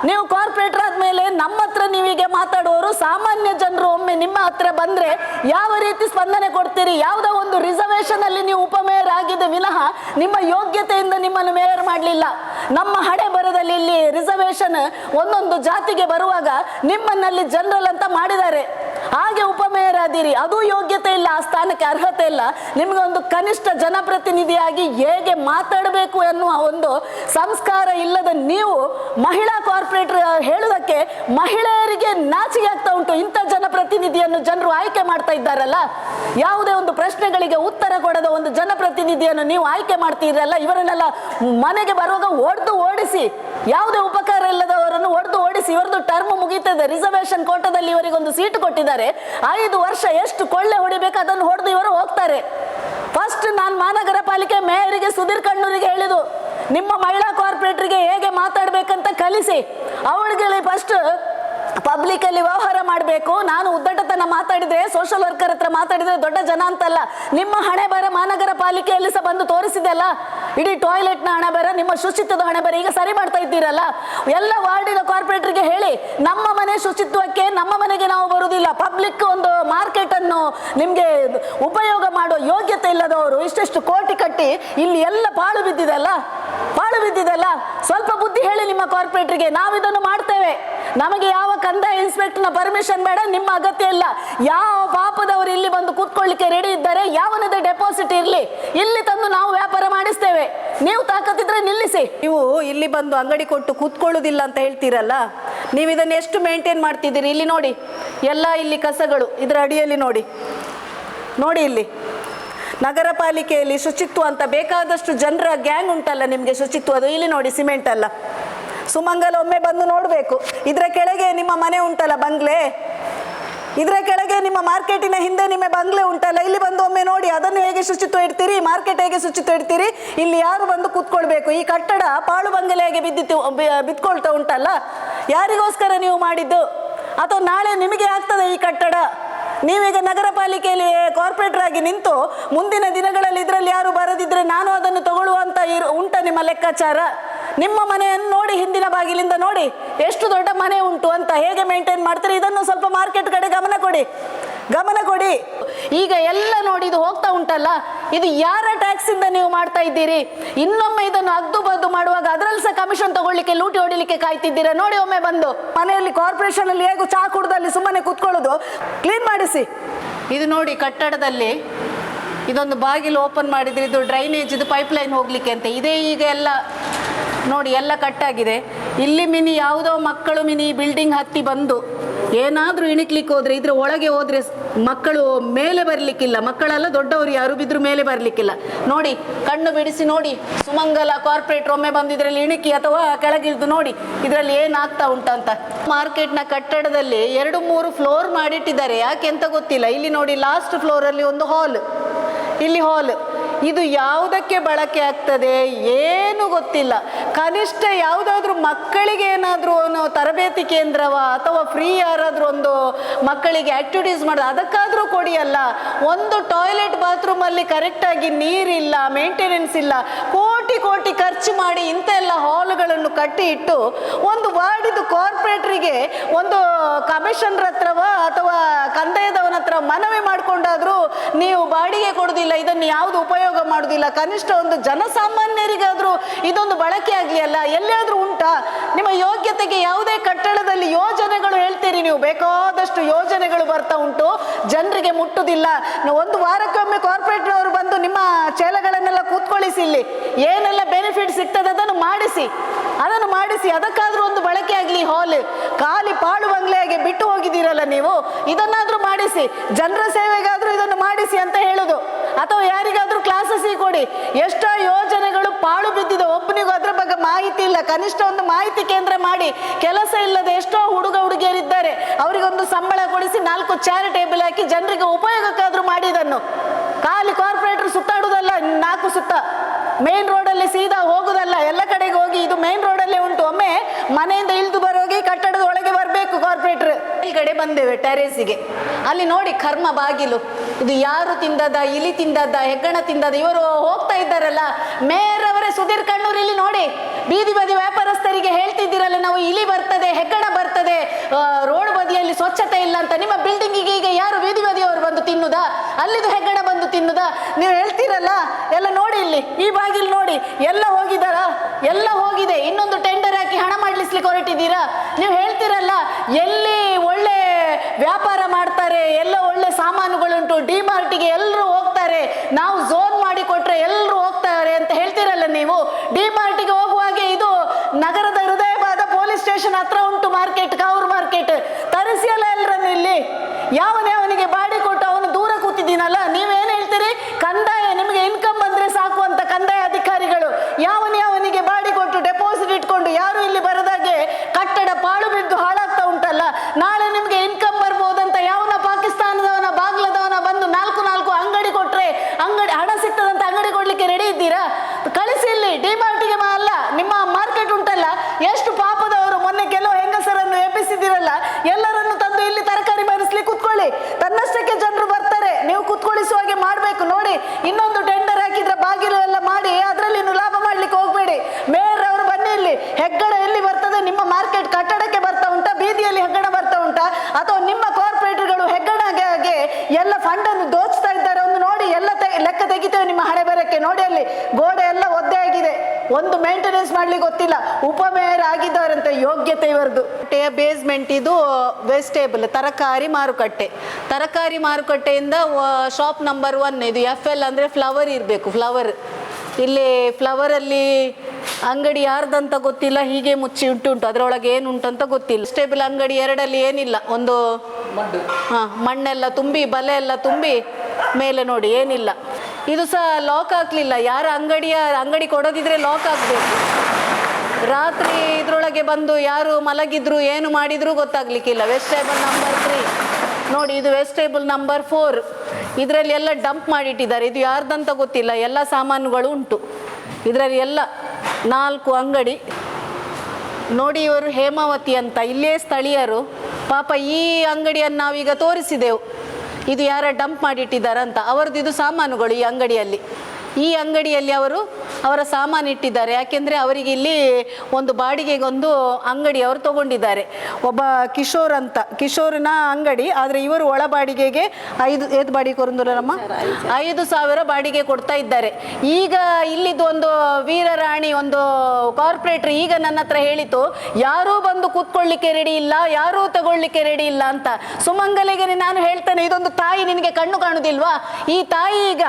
ನೀವು ಕಾರ್ಪೊರೇಟರ್ ಆದ್ಮೇಲೆ ನಮ್ಮ ಹತ್ರ ನೀವೀಗೆ ಮಾತಾಡುವವರು ಸಾಮಾನ್ಯ ಜನರು ಒಮ್ಮೆ ನಿಮ್ಮ ಹತ್ರ ಬಂದ್ರೆ ಯಾವ ರೀತಿ ಸ್ಪಂದನೆ ಕೊಡ್ತೀರಿ? ಯಾವುದೋ ಒಂದು ರಿಸರ್ವೇಶನ್ ಅಲ್ಲಿ ನೀವು ಉಪಮೇಯರ್ ಆಗಿದೆ ವಿನಃ ನಿಮ್ಮ ಯೋಗ್ಯತೆಯಿಂದ ನಿಮ್ಮನ್ನು ಮೇಯರ್ ಮಾಡಲಿಲ್ಲ. ನಮ್ಮ ಹಣೆ ಬರದಲ್ಲಿ ಇಲ್ಲಿ ರಿಸರ್ವೇಶನ್ ಒಂದೊಂದು ಜಾತಿಗೆ ಬರುವಾಗ ನಿಮ್ಮನ್ನಲ್ಲಿ ಜನರಲ್ ಅಂತ ಮಾಡಿದ್ದಾರೆ. ಹಾಗೆ ಉಪಮೇಯರಾದಿರಿ ಅದು ಯೋಗ್ಯತೆ ಇಲ್ಲ, ಆ ಸ್ಥಾನಕ್ಕೆ ಅರ್ಹತೆ ಇಲ್ಲ. ನಿಮಗೆ ಒಂದು ಕನಿಷ್ಠ ಜನಪ್ರತಿನಿಧಿಯಾಗಿ ಹೇಗೆ ಮಾತಾಡಬೇಕು ಎನ್ನುವ ಒಂದು ಸಂಸ್ಕಾರ ಇಲ್ಲದ ನೀವು ಮಹಿಳಾ ಕಾರ್ಪೊರೇಟರ್ ಹೇಳುವುದಕ್ಕೆ ಮಹಿಳೆಯರಿಗೆ ನಾಚಿಕೆ ಆಗ್ತಾ ಉಂಟು. ಇಂಥ ಜನಪ್ರತಿನಿಧಿಯನ್ನು ಜನರು ಆಯ್ಕೆ ಮಾಡ್ತಾ ಇದ್ದಾರಲ್ಲ? ಯಾವುದೇ ಒಂದು ಪ್ರಶ್ನೆಗಳಿಗೆ ಉತ್ತರ ಕೊಡದ ಒಂದು ಜನಪ್ರತಿನಿಧಿಯನ್ನು ನೀವು ಆಯ್ಕೆ ಮಾಡ್ತೀರಲ್ಲ? ಇವರನ್ನೆಲ್ಲ ಮನೆಗೆ ಬರುವಾಗ ಹೊಡೆದು ಓಡಿಸಿ ಯಾವುದೇ ಉಪಕಾರ ಇಲ್ಲದವರನ್ನು ಹೊಡೆದು ಓಡಿಸಿ ಇವರದು ಟರ್ಮ್ ಮುಗಿತದೆ. ರಿಸರ್ವೇಶನ್ ಕೋಟದಲ್ಲಿ ಇವರಿಗೊಂದು ಸೀಟ್ ಕೊಟ್ಟಿದ್ದಾರೆ. ಐದು ವರ್ಷ ಎಷ್ಟು ಕೊಳ್ಳೆ ಹೊಡಿಬೇಕು ಅದನ್ನು ಹೊಡೆದು ಇವರು ಹೋಗ್ತಾರೆ. ಫಸ್ಟ್ ನಾನು ಮಹಾನಗರ ಪಾಲಿಕೆ ಮೇಯರಿಗೆ, ಸುಧೀರ್ ಕಣ್ಣೂರಿಗೆ ಹೇಳಿದು ನಿಮ್ಮ ಮಹಿಳಾ ಕಾರ್ಪೊರೇಟರ್ಗೆ ಹೇಗೆ ಮಾತಾಡಬೇಕಂತ ಕಲಿಸಿ. ಅವಳಿಗೆ ಫಸ್ಟ್ ಪಬ್ಲಿಕ್ ಅಲ್ಲಿ ವ್ಯವಹಾರ ಮಾಡಬೇಕು. ನಾನು ಉದ್ದಟತನ ಮಾತಾಡಿದ್ರೆ ಸೋಷಲ್ ವರ್ಕರ್ ಹತ್ರ ಮಾತಾಡಿದ್ರೆ ದೊಡ್ಡ ಜನ ಅಂತಲ್ಲ. ನಿಮ್ಮ ಹಣೆ ಬರ ಮಹಾನಗರ ಪಾಲಿಕೆಯಲ್ಲಿ ಸಹ ಬಂದು ತೋರಿಸಿದೆಲ್ಲ ಇಡೀ ಟಾಯ್ಲೆಟ್ನ ಹಣ ಬರ, ನಿಮ್ಮ ಶುಚಿತ್ವದ ಹಣ ಬರ ಈಗ ಸರಿ ಮಾಡ್ತಾ ಇದ್ದೀರಲ್ಲ? ಎಲ್ಲ ವಾರ್ಡಿನ ಕಾರ್ಪೊರೇಟರ್ಗೆ ಹೇಳಿ, ನಮ್ಮ ಮನೆ ಶುಚಿತ್ವಕ್ಕೆ ನಮ್ಮ ಮನೆಗೆ ನಾವು ಬರುವುದಿಲ್ಲ. ಪಬ್ಲಿಕ್ ಒಂದು ಮಾರ್ಕೆಟ್ ಅನ್ನು ನಿಮ್ಗೆ ಉಪಯೋಗ ಮಾಡುವ ಯೋಗ್ಯತೆ ಇಲ್ಲದವರು ಇಷ್ಟೆಷ್ಟು ಕೋಟಿ ಕಟ್ಟಿ ಇಲ್ಲಿ ಎಲ್ಲ ಪಾಳು ಬಿದ್ದಿದೆಲ್ಲ ಪಾಳು ಬಿದ್ದಿದೆಲ್ಲ ಸ್ವಲ್ಪ ಬುದ್ಧಿ ಹೇಳಿ ನಿಮ್ಮ ಕಾರ್ಪೊರೇಟರ್ಗೆ ನಾವು ಇದನ್ನು ಮಾಡ್ತೇವೆ. ನಮಗೆ ಯಾವ ಕಂದಾಯ ಇನ್ಸ್ಪೆಕ್ಟರ್ನ ಪರ್ಮಿಷನ್ ಬೇಡ, ನಿಮ್ಮ ಅಗತ್ಯ ಇಲ್ಲ. ಯಾವ ಪಾಪದವರು ಇಲ್ಲಿ ಬಂದು ಕೂತ್ಕೊಳ್ಳಿಕ್ಕೆ ರೆಡಿ ಇದ್ದಾರೆ, ಯಾವನದೇ ಡೆಪಾಸಿಟ್ ಇರಲಿ. ಇಲ್ಲಿ ತಂದು ನಾವು ನೀವು ತಾಕತ್ತಿದ್ರೆ ನಿಲ್ಲಿಸಿ. ನೀವು ಇಲ್ಲಿ ಬಂದು ಅಂಗಡಿ ಕೊಟ್ಟು ಕೂತ್ಕೊಳ್ಳೋದಿಲ್ಲ ಅಂತ ಹೇಳ್ತೀರಲ್ಲ, ನೀವು ಇದನ್ನ ಎಷ್ಟು ಮೇಂಟೈನ್ ಮಾಡ್ತಿದ್ದೀರಿ? ಇಲ್ಲಿ ನೋಡಿ, ಎಲ್ಲ ಇಲ್ಲಿ ಕಸಗಳು ಇದರ ಅಡಿಯಲ್ಲಿ ನೋಡಿ. ನೋಡಿ ಇಲ್ಲಿ. ನಗರ ಪಾಲಿಕೆಯಲ್ಲಿ ಶುಚಿತ್ವ ಅಂತ ಬೇಕಾದಷ್ಟು ಜನರ ಗ್ಯಾಂಗ್ ಉಂಟಲ್ಲ ನಿಮಗೆ ಶುಚಿತ್ವದು ಇಲ್ಲಿ ನೋಡಿ ಸಿಮೆಂಟ್ ಅಲ್ಲ. ಸುಮಂಗಲ ಒಮ್ಮೆ ಬಂದು ನೋಡಬೇಕು. ಇದರ ಕೆಳಗೆ ನಿಮ್ಮ ಮನೆ ಉಂಟಲ್ಲ ಬಂಗ್ಲೆ? ಇದರ ಕೆಳಗೆ ನಿಮ್ಮ ಮಾರ್ಕೆಟಿನ ಹಿಂದೆ ನಿಮ್ಮ ಬಂಗ್ಲೆ ಉಂಟಲ್ಲ, ಇಲ್ಲಿ ಬಂದು ಒಮ್ಮೆ ನೋಡಿ, ಅದನ್ನು ಹೇಗೆ ಶುಚಿತ್ವ ಇಡ್ತೀರಿ ಮಾರ್ಕೆಟ್ ಹೇಗೆ ಶುಚಿತ್ವ ಇಡ್ತೀರಿ, ಇಲ್ಲಿ ಯಾರು ಬಂದು ಕೂತ್ಕೊಳ್ಬೇಕು? ಈ ಕಟ್ಟಡ ಪಾಳು ಬಂಗಲೆ ಹೇಗೆ ಬಿದ್ದಿತ್ತು ಬಿತ್ಕೊಳ್ತಾ ಉಂಟಲ್ಲ, ಯಾರಿಗೋಸ್ಕರ ನೀವು ಮಾಡಿದ್ದು? ಅಥವಾ ನಾಳೆ ನಿಮಗೆ ಆಗ್ತದೆ ಈ ಕಟ್ಟಡ? ನೀವೀಗ ನಗರ ಪಾಲಿಕೆಯಲ್ಲಿ ಕಾರ್ಪೊರೇಟರ್ ಆಗಿ ನಿಂತು ಮುಂದಿನ ದಿನಗಳಲ್ಲಿ ಇದರಲ್ಲಿ ಯಾರು ಬರದಿದ್ರೆ ನಾನು ಅದನ್ನು ತಗೊಳ್ಳುವಂತ ಇರು ಉಂಟ ನಿಮ್ಮ ಲೆಕ್ಕಾಚಾರ. ನಿಮ್ಮ ಮನೆಯನ್ನು ನೋಡಿ ಹಿಂದಿನ ಬಾಗಿಲಿಂದ ನೋಡಿ, ಎಷ್ಟು ದೊಡ್ಡ ಮನೆ ಉಂಟು ಅಂತ ಹೇಗೆ ಮೇಂಟೈನ್ ಮಾಡ್ತಾರೆ? ಇದನ್ನು ಸ್ವಲ್ಪ ಮಾರ್ಕೆಟ್ ಕಡೆ ಗಮನ ಕೊಡಿ. ಗಮನ ಕೊಡಿ. ಈಗ ಎಲ್ಲ ನೋಡಿ ಇದು ಹೋಗ್ತಾ ಉಂಟಲ್ಲ ಇದು ಯಾರ ಟ್ಯಾಕ್ಸ್ ಇಂದ ನೀವು ಮಾಡ್ತಾ ಇದ್ದೀರಿ? ಇನ್ನೊಮ್ಮೆ ಇದನ್ನು ಅದ್ದು ಬದ್ದು ಮಾಡುವಾಗ ಅದರಲ್ಲಿ ಸಹ ಕಮಿಷನ್ ತಗೊಳ್ಳಿಕ್ಕೆ ಲೂಟಿ ಹೊಡಿಲಿಕ್ಕೆ ಕಾಯ್ತಿದ್ದೀರಾ? ನೋಡಿ ಒಮ್ಮೆ ಬಂದು. ಮನೆಯಲ್ಲಿ ಕಾರ್ಪೊರೇಷನ್ ಅಲ್ಲಿ ಹೇಗೂ ಚಾ ಕುಡ್ದಲ್ಲಿ ಸುಮ್ಮನೆ ಕೂತ್ಕೊಳ್ಳೋದು. ಕ್ಲೀನ್ ಮಾಡಿಸಿ. ಇದು ನೋಡಿ ಕಟ್ಟಡದಲ್ಲಿ ಇದೊಂದು ಬಾಗಿಲು ಓಪನ್ ಮಾಡಿದ್ರೆ ಇದು ಡ್ರೈನೇಜ್ ಇದು ಪೈಪ್ ಲೈನ್ ಹೋಗ್ಲಿಕ್ಕೆ ಅಂತ. ಇದೇ ಈಗ ಎಲ್ಲ ನೋಡಿ ಎಲ್ಲ ಕಟ್ಟಾಗಿದೆ ಇಲ್ಲಿ ಮಿನಿ ಯಾವುದೋ ಮಕ್ಕಳು ಮಿನಿ ಬಿಲ್ಡಿಂಗ್ ಹತ್ತಿ ಬಂದು ಏನಾದರೂ ಇಣಿಕ್ಲಿಕ್ಕೆ ಹೋದರೆ, ಇದ್ರ ಒಳಗೆ ಹೋದರೆ ಮಕ್ಕಳು ಮೇಲೆ ಬರಲಿಕ್ಕಿಲ್ಲ. ಮಕ್ಕಳೆಲ್ಲ, ದೊಡ್ಡವರು ಯಾರು ಬಿದ್ರು ಮೇಲೆ ಬರಲಿಕ್ಕಿಲ್ಲ. ನೋಡಿ, ಕಣ್ಣು ಬಿಡಿಸಿ ನೋಡಿ, ಸುಮಂಗಲ ಕಾರ್ಪೊರೇಟ್ ಒಮ್ಮೆ ಬಂದು ಇದರಲ್ಲಿ ಇಣಿಕಿ ಅಥವಾ ಕೆಳಗಿಳಿದು ನೋಡಿ, ಇದರಲ್ಲಿ ಏನಾಗ್ತಾ ಉಂಟಂತ ಮಾರ್ಕೆಟ್ನ ಕಟ್ಟಡದಲ್ಲಿ ಎರಡು ಮೂರು ಫ್ಲೋರ್ ಮಾಡಿಟ್ಟಿದ್ದಾರೆ. ಯಾಕೆ ಅಂತ ಗೊತ್ತಿಲ್ಲ. ಇಲ್ಲಿ ನೋಡಿ ಲಾಸ್ಟ್ ಫ್ಲೋರಲ್ಲಿ ಒಂದು ಹಾಲ್ ಇಲ್ಲಿ ಹಾಲ್ ಇದು ಯಾವುದಕ್ಕೆ ಬಳಕೆ ಆಗ್ತದೆ ಏನು ಗೊತ್ತಿಲ್ಲ. ಕನಿಷ್ಠ ಯಾವುದಾದ್ರೂ ಮಕ್ಕಳಿಗೆ ಏನಾದರೂ ತರಬೇತಿ ಕೇಂದ್ರವ ಅಥವಾ ಫ್ರೀ ಯಾರಾದರೂ ಒಂದು ಮಕ್ಕಳಿಗೆ ಆಕ್ಟಿವಿಟೀಸ್ ಮಾಡಿದ, ಅದಕ್ಕಾದರೂ ಕೊಡಿ ಅಲ್ಲ. ಒಂದು ಟಾಯ್ಲೆಟ್ ಬಾತ್ರೂಮಲ್ಲಿ ಕರೆಕ್ಟಾಗಿ ನೀರಿಲ್ಲ ಮೇಂಟೆನೆನ್ಸ್ ಇಲ್ಲ. ಕೋಟಿ ಕೋಟಿ ಖರ್ಚು ಮಾಡಿ ಇಂಥ ಎಲ್ಲ ಹಾಲುಗಳನ್ನು ಕಟ್ಟಿ ಇಟ್ಟು ಒಂದು ವಾರ್ಡಿದು ಕಾರ್ಪೊರೇಟ್ರಿಗೆ ಒಂದು ಕಮಿಷನರ್ ಹತ್ರವ ಅಥವಾ ಕಂದಾಯದವನ ಹತ್ರ ಮನವಿ ಮಾಡಿಕೊಂಡಾದ್ರೂ ನೀವು ಬಾಡಿಗೆ ಕೊಡುದಿಲ್ಲ, ಇದನ್ನು ಯಾವುದು ಉಪಯೋಗ ಮಾಡೋದಿಲ್ಲ. ಕನಿಷ್ಠ ಒಂದು ಜನಸಾಮಾನ್ಯರಿಗಾದರೂ ಇದೊಂದು ಬಳಕೆ ಆಗಲಿ ಅಲ್ಲ ಎಲ್ಲಿಯಾದ್ರೂ ಉಂಟಾ? ನಿಮ್ಮ ಯೋಗ್ಯತೆಗೆ ಯಾವುದೇ ಕಟ್ಟಡದಲ್ಲಿ ಯೋಜನೆಗಳು ಹೇಳ್ತೀರಿ ನೀವು? ಬೇಕಾದಷ್ಟು ಯೋಜನೆಗಳು ಬರ್ತಾ ಉಂಟು. ಜನರಿಗೆ ಮುಟ್ಟುದಿಲ್ಲ. ಒಂದು ವಾರಕ್ಕೊಮ್ಮೆ ಕಾರ್ಪೊರೇಟ್ನವರು ಬಂದು ನಿಮ್ಮ ಚೇಲಗಳನ್ನೆಲ್ಲ ಕೂತ್ಕೊಳ್ಳಿಸಿ ಇಲ್ಲಿ. ಏನೆಲ್ಲ ಬೆನಿಫಿಟ್ ಸಿಗ್ತದೆ ಅದನ್ನು ಮಾಡಿಸಿ. ಅದನ್ನು ಮಾಡಿಸಿ. ಅದಕ್ಕಾದ್ರೂ ಒಂದು ಬಳಕೆ ಆಗಲಿ ಹಾಲ್ ಖಾಲಿ ಪಾಳು ಬಂಗ್ಲೆಯಾಗೆ ಬಿಟ್ಟು ಹೋಗಿದ್ದೀರಲ್ಲ ನೀವು? ಇದನ್ನಾದ್ರೂ ಮಾಡಿಸಿ. ಜನರ ಸೇವೆಗಾದ್ರೂ ಇದನ್ನು ಮಾಡಿಸಿ ಅಂತ ಹೇಳುದು. ಅಥವಾ ಯಾರಿಗಾದ್ರೂ ಕ್ಲಾಸಸ್ ಕೊಡಿ. ಎಷ್ಟೋ ಯೋಜನೆಗಳು ಪಾಳು ಬಿದ್ದಿದೆ. ಒಬ್ಬನಿಗೂ ಅದ್ರ ಬಗ್ಗೆ ಮಾಹಿತಿ ಇಲ್ಲ. ಕನಿಷ್ಠ ಒಂದು ಮಾಹಿತಿ ಕೇಂದ್ರ ಮಾಡಿ. ಕೆಲಸ ಇಲ್ಲದೆ ಎಷ್ಟೋ ಹುಡುಗ ಹುಡುಗಿಯರಿದ್ದಾರೆ. ಅವರಿಗೊಂದು ಸಂಬಳ ಕೊಡಿಸಿ ನಾಲ್ಕು ಚಾರಿಟೇಬಲ್ ಹಾಕಿ ಜನರಿಗೆ ಉಪಯೋಗಕ್ಕಾದ್ರೂ ಮಾಡಿದನ್ನು ಖಾಲಿ ಕಾರ್ಪೊರೇಟರ್ ಸುತ್ತಾಡುವುದಲ್ಲ ನಾಲ್ಕು ಸುತ್ತ. ಮೇನ್ ರೋಡಲ್ಲಿ ಸೀದಾ ಹೋಗುದಲ್ಲ, ಎಲ್ಲ ಕಡೆಗೆ ಹೋಗಿ ಇದು ಮೇನ್ ರೋಡಲ್ಲೇ ಉಂಟು. ಒಮ್ಮೆ ಮನೆಯಿಂದ ಇಳಿದು ಬರೋಗಿ ಕಟ್ಟಡದ ಒಳಗೆ ಬರಬೇಕು ಕಾರ್ಪೊರೇಟರ್. ಈ ಕಡೆ ಬಂದೇವೆ ಟೆರೇಸಿಗೆ. ಅಲ್ಲಿ ನೋಡಿ ಕರ್ಮ ಬಾಗಿಲು. ಇದು ಯಾರು ತಿಂದದ, ಇಲಿ ತಿಂದದ, ಹೆಗ್ಗಣ ತಿಂದದ, ಇವರು ಹೋಗ್ತಾ ಇದ್ದಾರಲ್ಲ ಅವರೇ ಸುಧೀರ್ ಕಣ್ಣೂರ್ ನೋಡಿ, ಬೀದಿ ಬದಿ ವ್ಯಾಪಾರಸ್ಥರಿಗೆ ಹೇಳ್ತಿದ್ದೀರಲ್ಲ, ನಾವು ಇಲಿ ಬರ್ತದೆ, ಹೆಗ್ಗಣ ಬರ್ತದೆ ರೋಡ್ ಬದಿಯಲ್ಲಿ ಸ್ವಚ್ಛತೆ ಇಲ್ಲ ಅಂತ. ನಿಮ್ಮ ಬಿಲ್ಡಿಂಗಿಗೆ ಈಗ ಯಾರು ಬೀದಿ ಬದಿಯವರು ಬಂದು ತಿನ್ನುದಾ? ಅಲ್ಲಿದು ಹೆಗ್ಗಣ ಬಂದು ತಿನ್ನುದಾ? ನೀವು ಹೇಳ್ತೀರಲ್ಲ? ಎಲ್ಲ ನೋಡಿ ಇಲ್ಲಿ, ಈ ಬಾಗಿಲು ನೋಡಿ. ಎಲ್ಲ ಹೋಗಿದಾರ? ಎಲ್ಲ ಹೋಗಿದೆ. ಇನ್ನೊಂದು ಟೆಂಡರ್ ಹಾಕಿ ಹಣ ಮಾಡ್ಲಿಸ್ಲಿಕ್ಕೆ ಹೊರಟಿದ್ದೀರಾ? ನೀವು ಹೇಳ್ತೀರಲ್ಲ, ಎಲ್ಲಿ ಒಳ್ಳೆ ವ್ಯಾಪಾರ ಮಾಡ್ತಾರೆ, ಎಲ್ಲ ಒಳ್ಳೆ ಸಾಮಾನುಗಳುಂಟು ಡಿಮಾರ್ಟಿಗೆ ಎಲ್ಲರೂ ಹೋಗ್ತಾರೆ, ನಾವು ಝೋನ್ ಮಾಡಿ ಕೊಟ್ರೆ ಎಲ್ಲರೂ ಹೋಗ್ತಾರೆ ಅಂತ ಹೇಳ್ತೀರಲ್ಲ. ನೀವು ಡಿ ಮಾರ್ಟಿಗೆ ಹೋಗುವಾಗೆ ಇದು ನಗರದ ಹೃದಯವಾದ ಪೊಲೀಸ್ ಸ್ಟೇಷನ್ ಹತ್ರ ಉಂಟು ಮಾರ್ಕೆಟ್, ಕಾವೂರ್ ಮಾರ್ಕೆಟ್. ತರಿಸಿ ಅಲ್ಲ ಎಲ್ಲರನ್ನು ಇಲ್ಲಿ. ಯಾವನೇ ಅವನಿಗೆ ಅವನು ದೂರ ಕೂತಿದ್ದೀನಲ್ಲ ನೀವೇನು ಹೇಳ್ತೀರಿ ಕಂದಾಯ ನಿಮಗೆ ಇನ್ಕಮ್ ಬಂದ್ರೆ ಸಾಕು ಅಂತ ಕಂದಾಯ ಅಧಿಕಾರಿಗಳು ಯಾವನ ಯಾವನಿಗೆ ಬಾಡಿ ಕೊಟ್ಟು ಡೆಪಾಸಿಟ್ ಇಟ್ಕೊಂಡು ಯಾರು ಇಲ್ಲಿ ಬರದಾಗೆ ಕಟ್ಟಡ ಪಾಳು ಬಿದ್ದು ಹಾಳಾಗ್ತಾ ಉಂಟಲ್ಲ ನಾಳೆ ನಿಮ್ಗೆ ಇನ್ಕಮ್ ಬರ್ಬೋದಂತ ಯಾವನ ಪಾಕಿಸ್ತಾನದವನ ಬಾಗ್ಲದವನ ಬಂದು ನಾಲ್ಕು ನಾಲ್ಕು ಅಂಗಡಿ ಕೊಟ್ರೆ ಅಂಗಡಿ ಹಣ ಸಿಗ್ತದಂತ ಅಂಗಡಿ ಕೊಡ್ಲಿಕ್ಕೆ ರೆಡಿ ಇದ್ದೀರಾ ಕಳಿಸಿ ಇಲ್ಲಿ ಡಿಮಾರ್ಟಿಗೆ ಅಲ್ಲ ನಿಮ್ಮ ಮಾರ್ಕೆಟ್ ಉಂಟಲ್ಲ ಎಷ್ಟು ಪಾಪದವರು ಮೊನ್ನೆ ಕೆಲವು ಹೆಂಗಸರನ್ನು ಎಬ್ಬಿಸಿದಿರಲ್ಲ ಎಲ್ಲರನ್ನು ತಂದು ಇಲ್ಲಿ ತರಕಾರಿ ಬರಿಸ್ಲಿಕ್ಕೆ ಕುತ್ಕೊಳ್ಳಿ ತನ್ನಷ್ಟಕ್ಕೆ ಜನರು ಬರ್ತಾರೆ ನೀವು ಕುತ್ಕೊಳ್ಳಿಸುವ ಹಾಗೆ ಮಾಡ್ಬೇಕು ನೋಡಿ ಇನ್ನೊಂದು ಟೆಂಡರ್ ಹಾಕಿದ್ರೆ ಬಾಗಿಲು ಎಲ್ಲ ಮಾಡಿ ಅದರಲ್ಲಿ ಇನ್ನು ಲಾಭ ಮಾಡ್ಲಿಕ್ಕೆ ಹೋಗ್ಬೇಡಿ ಮೇಯರ್ ಅವರು ಬನ್ನಿ ಇಲ್ಲಿ ಹೆಗ್ಗಣ ಎಲ್ಲಿ ಬರ್ತದೆ ನಿಮ್ಮ ಮಾರ್ಕೆಟ್ ಕಟ್ಟಡಕ್ಕೆ ಬರ್ತಾ ಉಂಟಾ ಬೀದಿಯಲ್ಲಿ ಹೆಗ್ಗಣ ಬರ್ತಾ ಉಂಟಾ ಅಥವಾ ನಿಮ್ಮ ಕಾರ್ಪೊರೇಟರ್ಗಳು ಹೆಗ್ಗಣಗೆ ಹಾಗೆ ಎಲ್ಲ ಫಂಡ್ ಅನ್ನು ದೋಚ್ತಾ ಇದ್ದಾರೆ ಒಂದು ನೋಡಿ ಎಲ್ಲ ತೆ- ಲೆಕ್ಕ ತೆಗಿತೇವೆ ನಿಮ್ಮ ಹಣೆ ಬರಕ್ಕೆ ನೋಡಿ ಅಲ್ಲಿ ಗೋಡೆ ಎಲ್ಲ ಒದ್ದೆ ಆಗಿದೆ ಒಂದು ಮೇಂಟೆನೆನ್ಸ್ ಮಾಡ್ಲಿಕ್ಕೆ ಗೊತ್ತಿಲ್ಲ ಉಪಮೇಯರ್ ಆಗಿದ್ದವರಂತೆ ಯೋಗ್ಯತೆ ಇವರದು ಬೇಸ್ಮೆಂಟ್ ಇದು ವೆಜಿಟೇಬಲ್ ತರಕಾರಿ ಮಾರುಕಟ್ಟೆ. ತರಕಾರಿ ಮಾರುಕಟ್ಟೆಯಿಂದ ಶಾಪ್ ನಂಬರ್ ಒನ್ ಇದು ಎಫ್ ಎಲ್ ಅಂದರೆ ಫ್ಲವರ್ ಇರಬೇಕು ಫ್ಲವರ್ ಇಲ್ಲಿ ಫ್ಲವರಲ್ಲಿ ಅಂಗಡಿ ಯಾರ್ದಂತ ಗೊತ್ತಿಲ್ಲ, ಹೀಗೆ ಮುಚ್ಚಿ ಉಂಟು ಉಂಟು. ಅದರೊಳಗೆ ಏನು ಉಂಟು ಅಂತ ಗೊತ್ತಿಲ್ಲ. ಸ್ಟೇಬಲ್ ಅಂಗಡಿ ಎರಡಲ್ಲಿ ಏನಿಲ್ಲ, ಒಂದು ಹಾಂ, ಮಣ್ಣೆಲ್ಲ ತುಂಬಿ, ಬಲೆ ಎಲ್ಲ ತುಂಬಿ ಮೇಲೆ ನೋಡಿ, ಏನಿಲ್ಲ. ಇದು ಸಹ ಲಾಕ್ ಆಗಲಿಲ್ಲ ಯಾರ ಅಂಗಡಿಯ, ಅಂಗಡಿ ಕೊಡೋದಿದ್ರೆ ಲಾಕ್ ಹಾಕ್ಬೇಕು. ರಾತ್ರಿ ಇದ್ರೊಳಗೆ ಬಂದು ಯಾರು ಮಲಗಿದ್ರು, ಏನು ಮಾಡಿದ್ರು ಗೊತ್ತಾಗ್ಲಿಕ್ಕಿಲ್ಲ. ವೆಜಿಟೇಬಲ್ ನಂಬರ್ ತ್ರೀ ನೋಡಿ, ಇದು ವೆಜಿಟೇಬಲ್ ನಂಬರ್ ಫೋರ್ ಇದರಲ್ಲಿ ಎಲ್ಲ ಡಂಪ್ ಮಾಡಿಟ್ಟಿದ್ದಾರೆ. ಇದು ಯಾರ್ದಂತ ಗೊತ್ತಿಲ್ಲ. ಎಲ್ಲ ಸಾಮಾನುಗಳು ಉಂಟು. ಇದರಲ್ಲಿ ಎಲ್ಲ ನಾಲ್ಕು ಅಂಗಡಿ. ನೋಡಿ, ಇವರು ಹೇಮಾವತಿ ಅಂತ. ಇಲ್ಲೇ ಸ್ಥಳೀಯರು. ಪಾಪ ಈ ಅಂಗಡಿಯನ್ನು ನಾವೀಗ ತೋರಿಸಿದೆವು. ಇದು ಯಾರ ಡಂಪ್ ಮಾಡಿಟ್ಟಿದ್ದಾರೆ ಅಂತ ಅವರದ್ದು ಇದು ಸಾಮಾನುಗಳು ಈ ಅಂಗಡಿಯಲ್ಲಿ. ಈ ಅಂಗಡಿಯಲ್ಲಿ ಅವರು ಅವರ ಸಾಮಾನು ಇಟ್ಟಿದ್ದಾರೆ. ಯಾಕೆಂದರೆ ಅವರಿಗೆ ಇಲ್ಲಿ ಒಂದು ಬಾಡಿಗೆಗೊಂದು ಅಂಗಡಿ ಅವರು ತಗೊಂಡಿದ್ದಾರೆ. ಒಬ್ಬ ಕಿಶೋರ್ ಅಂತ ಕಿಶೋರ್ನ ಅಂಗಡಿ ಆದರೆ ಇವರು ಒಳ ಬಾಡಿಗೆಗೆ ಐದು ಏದು ಬಾಡಿಗೆ ಕೊರಂದೂರಮ್ಮ ಐದು ಸಾವಿರ ಬಾಡಿಗೆ ಕೊಡ್ತಾ ಇದ್ದಾರೆ. ಈಗ ಇಲ್ಲಿದ್ದು ಒಂದು ವೀರರಾಣಿ ಒಂದು ಕಾರ್ಪೊರೇಟರ್ ಈಗ ನನ್ನ ಹತ್ರ ಹೇಳಿತು ಯಾರೂ ಬಂದು ಕೂತ್ಕೊಳ್ಳಿಕ್ಕೆ ರೆಡಿ ಇಲ್ಲ ಯಾರೂ ತಗೊಳ್ಳಿಕ್ಕೆ ರೆಡಿ ಇಲ್ಲ ಅಂತ. ಸುಮಂಗಲಿಗೆ ನಾನು ಹೇಳ್ತೇನೆ ಇದೊಂದು ತಾಯಿ ನಿನಗೆ ಕಣ್ಣು ಕಾಣುದಿಲ್ವಾ? ಈ ತಾಯಿ ಈಗ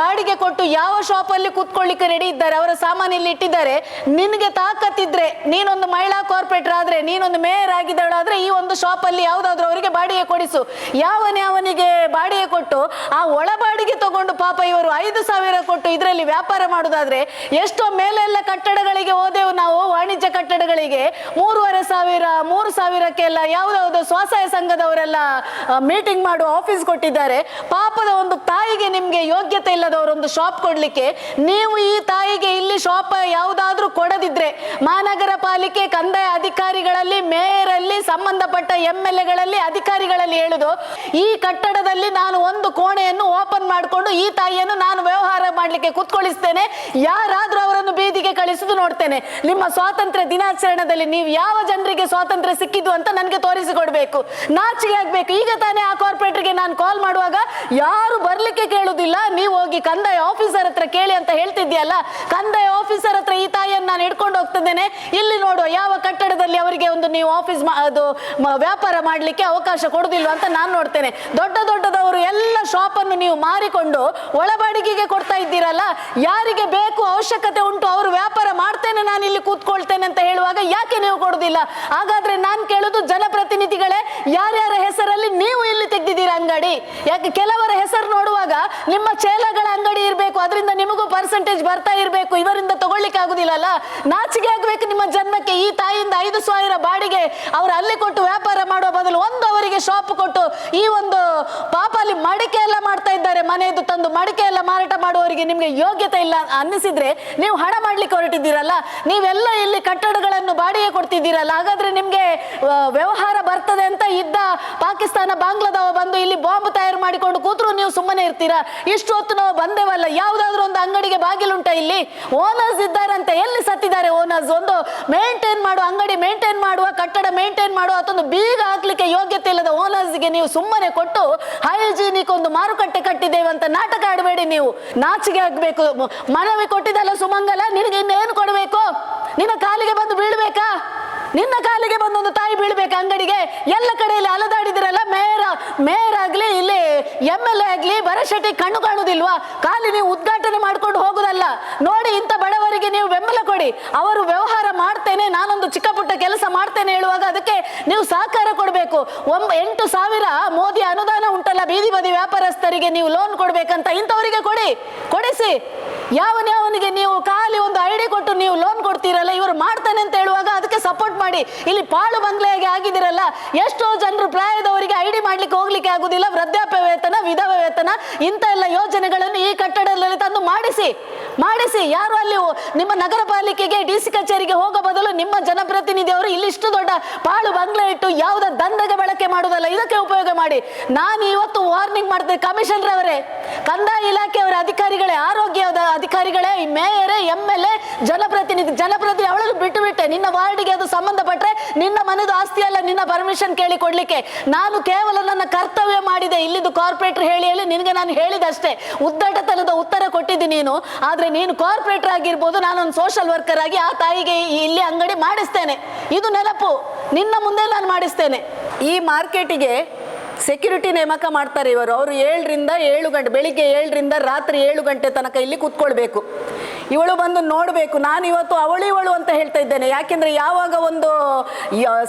ಬಾಡಿಗೆ ಕೊಟ್ಟು ಯಾವ ಶಾಪಲ್ಲಿ ಕೂತ್ಕೊಳ್ಳಿಕ್ಕೆ ರೆಡಿ ಇದ್ದಾರೆ, ಅವರ ಸಾಮಾನ್ಯ ಇಲ್ಲಿ ಇಟ್ಟಿದ್ದಾರೆ. ನಿನಗೆ ತಾಕತ್ತಿದ್ರೆ, ನೀನೊಂದು ಮಹಿಳಾ ಕಾರ್ಪೊರೇಟರ್ ಆದ್ರೆ, ನೀನೊಂದು ಮೇಯರ್ ಆಗಿದ್ದವಳಾದ್ರೆ ಈ ಒಂದು ಶಾಪಲ್ಲಿ ಯಾವುದಾದ್ರೂ ಅವರಿಗೆ ಬಾಡಿಗೆ ಕೊಡಿಸು. ಯಾವನೇ ಅವನಿಗೆ ಬಾಡಿಗೆ ಕೊಟ್ಟು ಆ ಒಳ ಬಾಡಿಗೆ ತಗೊಂಡು ಪಾಪ ಇವರು ಐದು ಸಾವಿರ ಕೊಟ್ಟು ಇದರಲ್ಲಿ ವ್ಯಾಪಾರ ಮಾಡುದಾದ್ರೆ ಎಷ್ಟೋ ಮೇಲೆಲ್ಲ ಕಟ್ಟಡಗಳಿಗೆ ಹೋದೆವು ನಾವು, ವಾಣಿಜ್ಯ ಕಟ್ಟಡಗಳಿಗೆ. ಮೂರುವರೆ ಸಾವಿರ, ಮೂರು ಸಾವಿರಕ್ಕೆಲ್ಲ ಯಾವುದೋ ಸ್ವಸಹಾಯ ಸಂಘದವರೆಲ್ಲ ಮೀಟಿಂಗ್ ಮಾಡುವ ಆಫೀಸ್ ಕೊಟ್ಟಿದ್ದಾರೆ. ಪಾಪದ ಒಂದು ತಾಯಿಗೆ ನಿಮ್ಗೆ ಯೋಗ್ಯತೆ ಇಲ್ಲದವರೊಂದು ಶಾಪ್ ಕೊಡ್ಲಿಕ್ಕೆ. ನೀವು ಈ ತಾಯಿಗೆ ಇಲ್ಲಿ ಶಾಪ್ ಯಾವುದಾದ್ರೂ ಕೊಡದಿದ್ರೆ ಮಹಾನಗರ ಪಾಲಿಕೆ ಕಂದಾಯ ಅಧಿಕಾರಿಗಳಲ್ಲಿ, ಮೇಯರಲ್ಲಿ, ಸಂಬಂಧಪಟ್ಟ ಎಂ ಎಲ್ ಎಗಳಲ್ಲಿ ಅಧಿಕಾರಿಗಳಲ್ಲಿ ಹೇಳುದು, ಈ ಕಟ್ಟಡದಲ್ಲಿ ನಾನು ಒಂದು ಕೋಣೆಯನ್ನು ಓಪನ್ ಮಾಡಿಕೊಂಡು ಈ ತಾಯಿಯನ್ನು ನಾನು ವ್ಯವಹಾರ ಮಾಡ್ಲಿಕ್ಕೆ ಕುತ್ಕೊಳಿಸ್ತೇನೆ. ಯಾರಾದರೂ ಅವರನ್ನು ಬೀದಿಗೆ ಕಳಿಸುದು ನೋಡ್ತೇನೆ. ನಿಮ್ಮ ಸ್ವಾತಂತ್ರ್ಯ ದಿನಾಚರಣೆಯಲ್ಲಿ ನೀವು ಯಾವ ಜನರಿಗೆ ಸ್ವಾತಂತ್ರ್ಯ ಸಿಕ್ಕಿದ್ದು ಅಂತ ನನಗೆ ತೋರಿಸಿಕೊಡಬೇಕು. ನಾಚಿಗೆ ಆಗ್ಬೇಕು. ಈಗ ತಾನೇ ಆ ಕಾರ್ಪೊರೇಟರ್ಗೆ ನಾನು ಕಾಲ್ ಮಾಡುವಾಗ ಯಾರು ಬರ್ಲಿಕ್ಕೆ ಕೇಳುವುದಿಲ್ಲ ನೀವು ಹೋಗಿ ಕಂದಾಯ ಆಫೀಸರ್ ಹತ್ರ ಕೇಳಿ ಅಂತ ಹೇಳ್ತಿದ್ಯಲ್ಲ ಕಂದಾಯ ಆಫೀಸರ್ ಹತ್ರ ಈ ತಾಯಿಯನ್ನು ನಾನು ಹಿಡ್ಕೊಂಡು ಹೋಗ್ತಿದ್ದೇನೆ. ಇಲ್ಲಿ ನೋಡುವ ಯಾವ ಕಟ್ಟಡದಲ್ಲಿ ಅವರಿಗೆ ಒಂದು ನೀವು ಆಫೀಸ್ ಅದು ವ್ಯಾಪಾರ ಮಾಡ್ಲಿಕ್ಕೆ ಅವಕಾಶ ಕೊಡುದಿಲ್ವಾ ಅಂತ ನಾನು ನೋಡ್ತೇನೆ. ದೊಡ್ಡ ದೊಡ್ಡದವರು ಎಲ್ಲ ಶಾಪ್ ಅನ್ನು ನೀವು ಮಾರಿಕೊಂಡು ಒಳಬಾಡಿಗೆಗೆ ಕೊಡ್ತಾ ಇದ್ದೀರಲ್ಲ, ಯಾರಿಗೆ ಬೇಕು ಅವಶ್ಯಕತೆ ಉಂಟು ಅವರು ವ್ಯಾಪಾರ ಮಾಡ್ತೇನೆ ನಾನು ಇಲ್ಲಿ ಕೂತ್ಕೊಳ್ತೇನೆ ಅಂತ ಹೇಳುವಾಗ ಯಾಕೆ ನೀವು ಕೊಡುದಿಲ್ಲ? ಹಾಗಾದ್ರೆ ನಾನು ಕೇಳುದು ಜನಪ್ರತಿನಿಧಿಗಳೇ, ಯಾರ್ಯಾರ ಹೆಸರಲ್ಲಿ ನೀವು ಇಲ್ಲಿ ತೆಗ್ದಿದ್ದೀರಾ ಅಂಗಡಿ? ಯಾಕೆ ಕೆಲವರ ಹೆಸರು ನೋಡುವಾಗ ನಿಮ್ಮ ಚೇಲಗಳ ಅಂಗಡಿ ಇರಬೇಕು, ಅದರಿಂದ ನಿಮಗೂ ಪರ್ಸೆಂಟೇಜ್ ಬರ್ತಾ ಇರಬೇಕು, ಇವರಿಂದ ತಗೊಳ್ಳಿಕ್ಕೆ ಆಗುದಿಲ್ಲಲ್ಲ ನಾಚಿಕೆ ಆಗ್ಬೇಕು ನಿಮ್ಮ ಜನ್ಮಕ್ಕೆ, ಈ ತಾಯಿಯಿಂದ ಐದು ಸಾವಿರ ಬಾಡಿಗೆ ಅವರು ಅಲ್ಲಿ ಕೊಟ್ಟು ವ್ಯಾಪಾರ ಮಾಡುವ ಬದಲು ಒಂದು ಅವರಿಗೆ ಶಾಪ್ ಕೊಟ್ಟು ಈ ಒಂದು ಪಾಪ ಅಲ್ಲಿ ಮಡಿಕೆ ಎಲ್ಲ ಮಾಡ್ತಾ ಇದ್ದಾರೆ. ಮನೆಯದು ತಂದು ಮಡಿಕೆ ಎಲ್ಲ ಮಾರಾಟ ಮಾಡುವವರಿಗೆ ನಿಮಗೆ ಯೋಗ್ಯತೆ ಇಲ್ಲ ಅನ್ನಿಸಿದ್ರೆ ನೀವು ಹಣ ಮಾಡ್ಲಿಕ್ಕೆ ಹೊರಟಿದ್ದೀರಲ್ಲ, ನೀವೆಲ್ಲ ಇಲ್ಲಿ ಕಟ್ಟಡಗಳನ್ನು ಬಾಡಿಗೆ ಕೊಡ್ತಿದ್ದೀರಲ್ಲ, ಹಾಗಾದ್ರೆ ನಿಮ್ಗೆ ವ್ಯವಹಾರ ಬರ್ತದೆ ಅಂತ ಇದ್ದ ಪಾಕಿಸ್ತಾನ ಬಾಂಗ್ಲಾದವ ಬಂದು ಇಲ್ಲಿ ಬಾಂಬ್ ತಯಾರು ಮಾಡಿಕೊಂಡು ಕೂತ್ರು ನೀವು ಸುಮ್ಮನೆ ಇರ್ತೀರಾ? ಇಷ್ಟು ಹೊತ್ತು ನಾವು ಬಂದೇವಲ್ಲ, ಯಾವ್ದಾದ್ರು ಒಂದು ಅಂಗಡಿಗೆ ಬಾಗಿಲುಂಟ ಇಲ್ಲಿ? ಓನರ್ಸ್ ಇದ್ದಾರಂತೆ, ಎಲ್ಲಿ ಸತ್ತಿದ್ದಾರೆ ಓನರ್ಸ್ ಒಂದು ಮೇಂಟೈನ್ ಮಾಡುವ, ಅಂಗಡಿ ಮೇಂಟೈನ್ ಮಾಡುವ, ಕಟ್ಟಡ ಮೇಂಟೈನ್ ಮಾಡುವ, ಅದೊಂದು ಬೀಗ ಹಾಕ್ಲಿಕ್ಕೆ ಯೋಗ್ಯತೆ ಇಲ್ಲದ ಓನರ್ಸ್ಗೆ ನೀವು ಸುಮ್ಮನೆ ಕೊಟ್ಟು ಹೈಜೀನಿಕ್ ಒಂದು ಮಾರುಕಟ್ಟೆ ಕಟ್ಟಿದ್ದೇವೆ ಅಂತ ನಾಟಕ ಆಡಬೇಡಿ ನೀವು. ನಾಚಿಗೆ ಆಗ್ಬೇಕು. ಮನವಿ ಕೊಟ್ಟಿದ್ದಲ್ಲ ಸುಮಂಗಲ, ನಿನಗೆ ಇನ್ನೇನು ಕೊಡಬೇಕು? ನಿನ್ನ ಕಾಲಿಗೆ ಬಂದು ಬೀಳ್ಬೇಕಾ? ನಿನ್ನ ಕಾಲಿಗೆ ಬಂದು ಒಂದು ತಾಯಿ ಬೀಳ್ಬೇಕು ಅಂಗಡಿಗೆ? ಎಲ್ಲ ಕಡೆಯಲ್ಲಿ ಅಲದಾಡಿದಿರಲ್ಲ ಮೇಯರ್ ಮೇಯರ್ ಆಗ್ಲಿ, ಇಲ್ಲಿ ಎಂ ಎಲ್ ಎ ಆಗ್ಲಿ, ಭರಶೆಟ್ಟಿ ಕಣ್ಣು ಕಾಣುದಿಲ್ವಾ? ಖಾಲಿ ನೀವು ಉದ್ಘಾಟನೆ ಮಾಡ್ಕೊಂಡು ಹೋಗುದಲ್ಲ. ನೋಡಿ ಇಂಥ ಬಡವರಿಗೆ ನೀವು ಬೆಂಬಲ ಕೊಡಿ. ಅವರು ವ್ಯವಹಾರ ಮಾಡ್ತೇನೆ, ನಾನೊಂದು ಚಿಕ್ಕ ಪುಟ್ಟ ಕೆಲಸ ಮಾಡ್ತೇನೆ ಹೇಳುವಾಗ ಅದಕ್ಕೆ ನೀವು ಸಹಕಾರ ಕೊಡಬೇಕು. ಒಂಬ ಎಂಟು ಸಾವಿರ ಮೋದಿ ಅನುದಾನ ಉಂಟಲ್ಲ, ಬೀದಿ ಬದಿ ವ್ಯಾಪಾರಸ್ಥರಿಗೆ ನೀವು ಲೋನ್ ಕೊಡ್ಬೇಕಂತ ಇಂಥವರಿಗೆ ಕೊಡಿ. ಕೊಡಿಸಿ. ಯಾವನ್ಯಾವನಿಗೆ ನೀವು ಖಾಲಿ ಒಂದು ಐಡಿ ಕೊಟ್ಟು ನೀವು ಲೋನ್ ಕೊಡ್ತೀರಲ್ಲ, ಇವರು ಮಾಡ್ತಾನೆ ಅಂತ ಹೇಳುವಾಗ ಅದಕ್ಕೆ ಸಪೋರ್ಟ್ ಮಾಡಿ. ಇಲ್ಲಿ ಪಾಳು ಬಂಗ್ಲೆಗೆ ಆಗಿದಿರಲ್ಲ ಎಷ್ಟೋ ಜನರು ಪ್ರಾಯದವರಿಗೆ ಐಡಿ ಮಾಡ್ಲಿಕ್ಕೆ ಹೋಗ್ಲಿಕ್ಕೆ ಆಗುದಿಲ್ಲ ವೃದ್ಧಾಪ್ಯ ವೇತನ ವಿಧವ ವೇತನ ಇಂಥ ಎಲ್ಲ ಯೋಜನೆಗಳನ್ನು ಈ ಕಟ್ಟಡದಲ್ಲಿ ತಂದು ಮಾಡಿಸಿ. ಮಾಡಿಸಿ. ಯಾರು ಅಲ್ಲಿ ನಿಮ್ಮ ನಗರ ಪಾಲಿಕೆಗೆ, ಡಿ ಸಿ ಕಚೇರಿಗೆ ಹೋಗೋ ಬದಲು ನಿಮ್ಮ ಜನಪ್ರತಿನಿಧಿಯವರು ಇಲ್ಲಿ ಇಷ್ಟು ದೊಡ್ಡ ಪಾಳು ಬಂಗ್ಲೆ ಇಟ್ಟು ಯಾವುದ ದಂಧೆಗೆ ಬಳಕೆ ಮಾಡುವುದಲ್ಲ ಇದಕ್ಕೆ ಉಪಯೋಗ ಮಾಡಿ. ನಾನು ಇವತ್ತು ವಾರ್ನಿಂಗ್ ಮಾಡ್ತೇನೆ ಕಮಿಷನರ್ ಅವರೇ. ಕಂದಾಯ ಇಲಾಖೆಯವರ ಅಧಿಕಾರಿಗಳೇ, ಆರೋಗ್ಯದ ಅಧಿಕಾರಿಗಳೇ, ಈ ಮೇಯರೇ, ಎಂ ಎಲ್ ಎ, ಜನಪ್ರತಿನಿಧಿ ಜನಪ್ರತಿನಿಧಿ ಅವಳನ್ನು ಬಿಟ್ಟು ಬಿಟ್ಟೆ. ನಿನ್ನ ವಾರ್ಡಿಗೆ ಅದು ಸಂಬಂಧಪಟ್ಟರೆ ನಿನ್ನ ಮನೆದು ಆಸ್ತಿ ಅಲ್ಲ, ನಿನ್ನ ಪರ್ಮಿಷನ್ ಕೇಳಿ ಕೊಡ್ಲಿಕ್ಕೆ. ನಾನು ಕೇವಲ ನನ್ನ ಕರ್ತವ್ಯ ಮಾಡಿದೆ. ಇಲ್ಲಿದ್ದು ಕಾರ್ಪೊರೇಟರ್ ಹೇಳಿ ಹೇಳಿ ನಿನಗೆ ನಾನು ಹೇಳಿದಷ್ಟೇ. ಉದ್ದಟತನದ ಉತ್ತರ ಕೊಟ್ಟಿದ್ದೀನಿ ನೀನು. ಆದ್ರೆ ನೀನು ಕಾರ್ಪೊರೇಟರ್ ಆಗಿರ್ಬೋದು, ನಾನೊಂದು ಸೋಷಿಯಲ್ ವರ್ಕರ್ ಆಗಿ ಆ ತಾಯಿಗೆ ಇಲ್ಲಿ ಅಂಗಡಿ ಮಾಡಿಸ್ತೇನೆ. ಇದು ನೆನಪು. ನಿನ್ನ ಮುಂದೆ ನಾನು ಮಾಡಿಸ್ತೇನೆ. ಈ ಮಾರ್ಕೆಟಿಗೆ ಸೆಕ್ಯೂರಿಟಿ ನೇಮಕ ಮಾಡ್ತಾರೆ ಇವರು. ಅವರು ಏಳರಿಂದ ಏಳು ಗಂಟೆ, ಬೆಳಿಗ್ಗೆ ಏಳರಿಂದ ರಾತ್ರಿ ಏಳು ಗಂಟೆ ತನಕ ಇಲ್ಲಿ ಕೂತ್ಕೊಳ್ಬೇಕು. ಇವಳು ಬಂದು ನೋಡಬೇಕು. ನಾನು ಇವತ್ತು ಅವಳು ಇವಳು ಅಂತ ಹೇಳ್ತಾ ಇದ್ದೇನೆ. ಯಾಕೆಂದ್ರೆ ಯಾವಾಗ ಒಂದು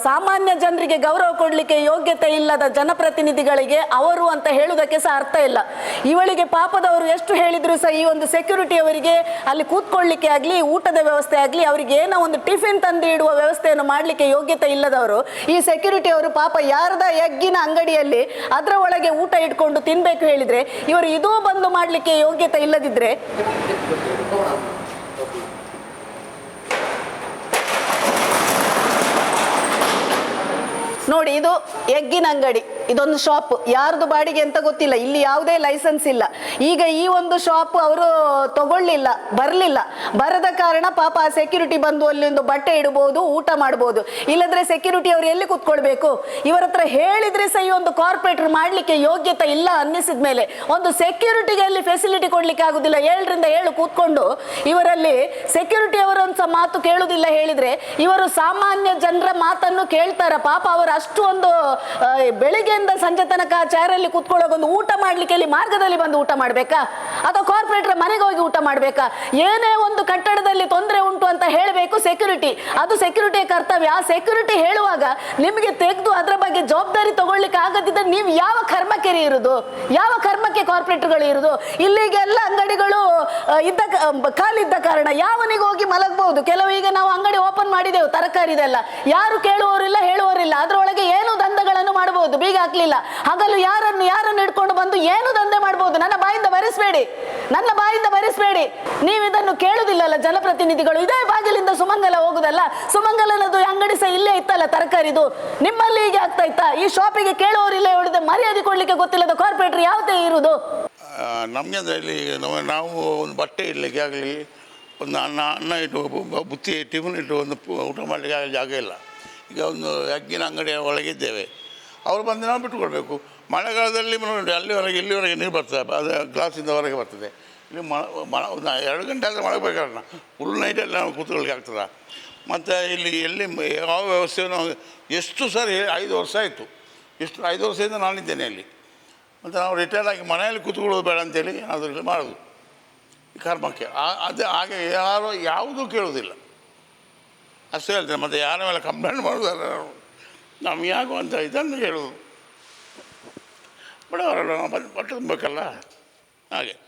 ಸಾಮಾನ್ಯ ಜನರಿಗೆ ಗೌರವ ಕೊಡಲಿಕ್ಕೆ ಯೋಗ್ಯತೆ ಇಲ್ಲದ ಜನಪ್ರತಿನಿಧಿಗಳಿಗೆ ಅವರು ಅಂತ ಹೇಳುವುದಕ್ಕೆ ಸಹ ಅರ್ಥ ಇಲ್ಲ. ಇವಳಿಗೆ ಪಾಪದವರು ಎಷ್ಟು ಹೇಳಿದ್ರು ಸಹ ಈ ಒಂದು ಸೆಕ್ಯೂರಿಟಿ ಅವರಿಗೆ ಅಲ್ಲಿ ಕೂತ್ಕೊಳ್ಳಿಕ್ಕೆ ಆಗಲಿ, ಊಟದ ವ್ಯವಸ್ಥೆ ಆಗಲಿ, ಅವರಿಗೆ ಏನೋ ಒಂದು ಟಿಫಿನ್ ತಂದು ಇಡುವ ವ್ಯವಸ್ಥೆಯನ್ನು ಮಾಡಲಿಕ್ಕೆ ಯೋಗ್ಯತೆ ಇಲ್ಲದವರು, ಈ ಸೆಕ್ಯೂರಿಟಿ ಅವರು ಪಾಪ ಯಾರದ ಎಗ್ಗಿನ ಅಂಗಡಿಯಲ್ಲಿ ಅದರ ಒಳಗೆ ಊಟ ಇಟ್ಕೊಂಡು ತಿನ್ಬೇಕು ಹೇಳಿದ್ರೆ, ಇವರು ಇದೂ ಬಂದು ಮಾಡಲಿಕ್ಕೆ ಯೋಗ್ಯತೆ ಇಲ್ಲದಿದ್ರೆ ನೋಡಿ ಇದು ಎಗ್ಗಿನ ಅಂಗಡಿ. ಇದೊಂದು ಶಾಪ್ ಯಾರ್ದು ಬಾಡಿಗೆ ಅಂತ ಗೊತ್ತಿಲ್ಲ. ಇಲ್ಲಿ ಯಾವುದೇ ಲೈಸೆನ್ಸ್ ಇಲ್ಲ. ಈಗ ಈ ಒಂದು ಶಾಪ್ ಅವರು ತಗೊಳ್ಳಿಲ್ಲ ಬರಲಿಲ್ಲ. ಬರದ ಕಾರಣ ಪಾಪ ಸೆಕ್ಯೂರಿಟಿ ಬಂದು ಅಲ್ಲಿ ಒಂದು ಬಟ್ಟೆ ಇಡಬಹುದು ಊಟ ಮಾಡಬಹುದು ಇಲ್ಲದ್ರೆ ಸೆಕ್ಯೂರಿಟಿ ಅವರು ಎಲ್ಲಿ ಕುತ್ಕೊಳ್ಬೇಕು? ಇವರ ಹತ್ರ ಹೇಳಿದ್ರೆ ಸಹ ಒಂದು ಕಾರ್ಪೊರೇಟರ್ ಮಾಡ್ಲಿಕ್ಕೆ ಯೋಗ್ಯತೆ ಇಲ್ಲ ಅನ್ನಿಸಿದ ಮೇಲೆ ಒಂದು ಸೆಕ್ಯೂರಿಟಿಗೆ ಅಲ್ಲಿ ಫೆಸಿಲಿಟಿ ಕೊಡ್ಲಿಕ್ಕೆ ಆಗುದಿಲ್ಲ. ಏಳರಿಂದ ಏಳು ಕೂತ್ಕೊಂಡು ಇವರಲ್ಲಿ ಸೆಕ್ಯೂರಿಟಿ ಅವರು ಸಹ ಮಾತು ಕೇಳುದಿಲ್ಲ. ಹೇಳಿದ್ರೆ ಇವರು ಸಾಮಾನ್ಯ ಜನರ ಮಾತನ್ನು ಕೇಳ್ತಾರ. ಪಾಪ ಅವರು ಅಷ್ಟು ಒಂದು ಆ, ಬೆಳಿಗ್ಗೆಯಿಂದ ಸಂಜೆ ತನಕ ಚೇರಲ್ಲಿ ಒಂದು ಊಟ ಮಾಡ್ಲಿಕ್ಕೆ ಇಲ್ಲಿ ಮಾರ್ಗದಲ್ಲಿ ಬಂದು ಊಟ ಮಾಡ್ಬೇಕಾ? ಅಥವಾ ಕಾರ್ಪೊರೇಟರ್ ಮನೆಗೆ ಹೋಗಿ ಊಟ ಮಾಡ್ಬೇಕಾ? ಏನೇ ಒಂದು ಕಟ್ಟಡದಲ್ಲಿ ತೊಂದರೆ ಉಂಟು ಅಂತ ಹೇಳಬೇಕು ಸೆಕ್ಯೂರಿಟಿ ಅದು ಸೆಕ್ಯೂರಿಟಿಯ ಕರ್ತವ್ಯ. ಆ ಸೆಕ್ಯೂರಿಟಿ ಹೇಳುವಾಗ ನಿಮಗೆ ತೆಗೆದು ಅದರ ಬಗ್ಗೆ ಜವಾಬ್ದಾರಿ ತಗೊಳ್ಳಿಕ್ಕೆ ಆಗದಿದ್ದರೆ ನೀವು ಯಾವ ಕರ್ಮಕ್ಕೆರಿ ಇರೋದು? ಯಾವ ಕರ್ಮಕ್ಕೆ ಕಾರ್ಪೊರೇಟರ್ಗಳು ಇರುದು? ಇಲ್ಲಿಗೆಲ್ಲ ಅಂಗಡಿಗಳು ಇದ್ದ ಕಾಲಿದ್ದ ಕಾರಣ ಯಾವನಿಗೆ ಹೋಗಿ ಮಲಗಬಹುದು ಕೆಲವು ಈಗ ನಾವು ಅಂಗಡಿ ಓಪನ್ ಮಾಡಿದೆವು ತರಕಾರಿದೆಲ್ಲ ಯಾರು ಕೇಳುವವರಿಲ್ಲ, ಹೇಳುವವರಿಲ್ಲ. ಅದರೊಳಗೆ ಏನು ದಂಧಗಳನ್ನು ಮಾಡಬಹುದು ಬೀಗ ಹಾಕ್ಲಿಲ್ಲ ಹಗಲು ಯಾರನ್ನು ಯಾರನ್ನು ಇಟ್ಕೊಂಡು ಬಂದು ಏನು ದಂಧೆ ಮಾಡಬಹುದು ನನ್ನ ಬಾಯಿಂದ ಬರೆಸಬೇಡಿ. ನನ್ನ ಬಾಯಿಂದ ಬರೆಸ್ಬೇಡಿ. ನೀವು ಇದನ್ನು ಕೇಳುದಿಲ್ಲಲ್ಲ ಜನಪ್ರತಿನಿಧಿಗಳು. ಇದೇ ಬಾಗಿಲಿಂದ ಸುಮಂಗಲ ಹೋಗುದಲ್ಲ? ಸುಮಂಗಲನದು ಅಂಗಡಿ ಸಹ ಇಲ್ಲೇ ಇತ್ತಲ್ಲ ತರಕಾರಿದು? ನಿಮ್ಮಲ್ಲಿ ಹೀಗೆ ಆಗ್ತಾ ಇತ್ತಾ? ಈ ಶಾಪಿಗೆ ಕೇಳುವವರಿಲ್ಲ ಹೇಳಿದ ಮರ್ಯಾದೆ ಕೊಡ್ಲಿಕ್ಕೆ ಗೊತ್ತಿಲ್ಲದ ಕಾರ್ಪೊರೇಟರ್ ಯಾವುದೇ ಇರುವುದು
ನಮಗೆ ಅಂದರೆ ಇಲ್ಲಿ ನಾವು ಒಂದು ಬಟ್ಟೆ ಇಡಲಿಕ್ಕೆ ಆಗಲಿ, ಒಂದು ಅನ್ನ ಅನ್ನ ಇಟ್ಟು, ಬುತ್ತಿ ಟಿಫಿನ್ ಇಟ್ಟು ಒಂದು ಊಟ ಮಾಡಲಿಕ್ಕೆ ಆಗಲಿ ಜಾಗ ಇಲ್ಲ. ಈಗ ಒಂದು ಅಗ್ಗಿನ ಅಂಗಡಿಯ ಒಳಗಿದ್ದೇವೆ. ಅವರು ಬಂದು ನಾವು ಬಿಟ್ಟುಕೊಡಬೇಕು. ಮಳೆಗಾಲದಲ್ಲಿ ಅಲ್ಲಿವರೆಗೆ ಇಲ್ಲಿವರೆಗೆ ನೀರು ಬರ್ತದೆ ಅದು ಗ್ಲಾಸಿಂದ ಹೊರಗೆ ಬರ್ತದೆ. ಇಲ್ಲಿ ಮ ಮ ಒಂದು ಎರಡು ಗಂಟೆ ಆದರೆ ಮಳೆ ಬೇಕಾದ್ರೆ ಫುಲ್ ನೈಟಲ್ಲಿ ನಾವು ಕೂತ್ಕೊಳ್ಳಿಕ್ಕೆ ಆಗ್ತದ. ಮತ್ತು ಇಲ್ಲಿ ಎಲ್ಲಿ ಯಾವ ವ್ಯವಸ್ಥೆ ನಾವು ಎಷ್ಟು ಸರಿ ಐದು ವರ್ಷ ಆಯಿತು. ಎಷ್ಟು ಐದು ವರ್ಷದಿಂದ ನಾನಿದ್ದೇನೆ ಅಲ್ಲಿ ಮತ್ತು ನಾವು ರಿಟೈರ್ ಆಗಿ ಮನೆಯಲ್ಲಿ ಕೂತ್ಕೊಳ್ಳೋದು ಬೇಡ ಅಂತೇಳಿ ಅದರಲ್ಲಿ ಮಾಡೋದು. ಈ ಕರ್ಮಕ್ಕೆ. ಅದೇ ಅದು ಹಾಗೆ ಯಾರು ಯಾವುದೂ ಕೇಳೋದಿಲ್ಲ. ಅಷ್ಟೇ ಹೇಳ್ತೇನೆ. ಮತ್ತು ಯಾರ ಮೇಲೆ ಕಂಪ್ಲೇಂಟ್ ಮಾಡೋದಲ್ಲ ನಮಗೆ ಅಂತ ಇದನ್ನು ಹೇಳೋದು ಬಡವರಲ್ಲ ನಾವು ಬಟ್ಟೆ ತುಂಬಬೇಕಲ್ಲ ಹಾಗೆ.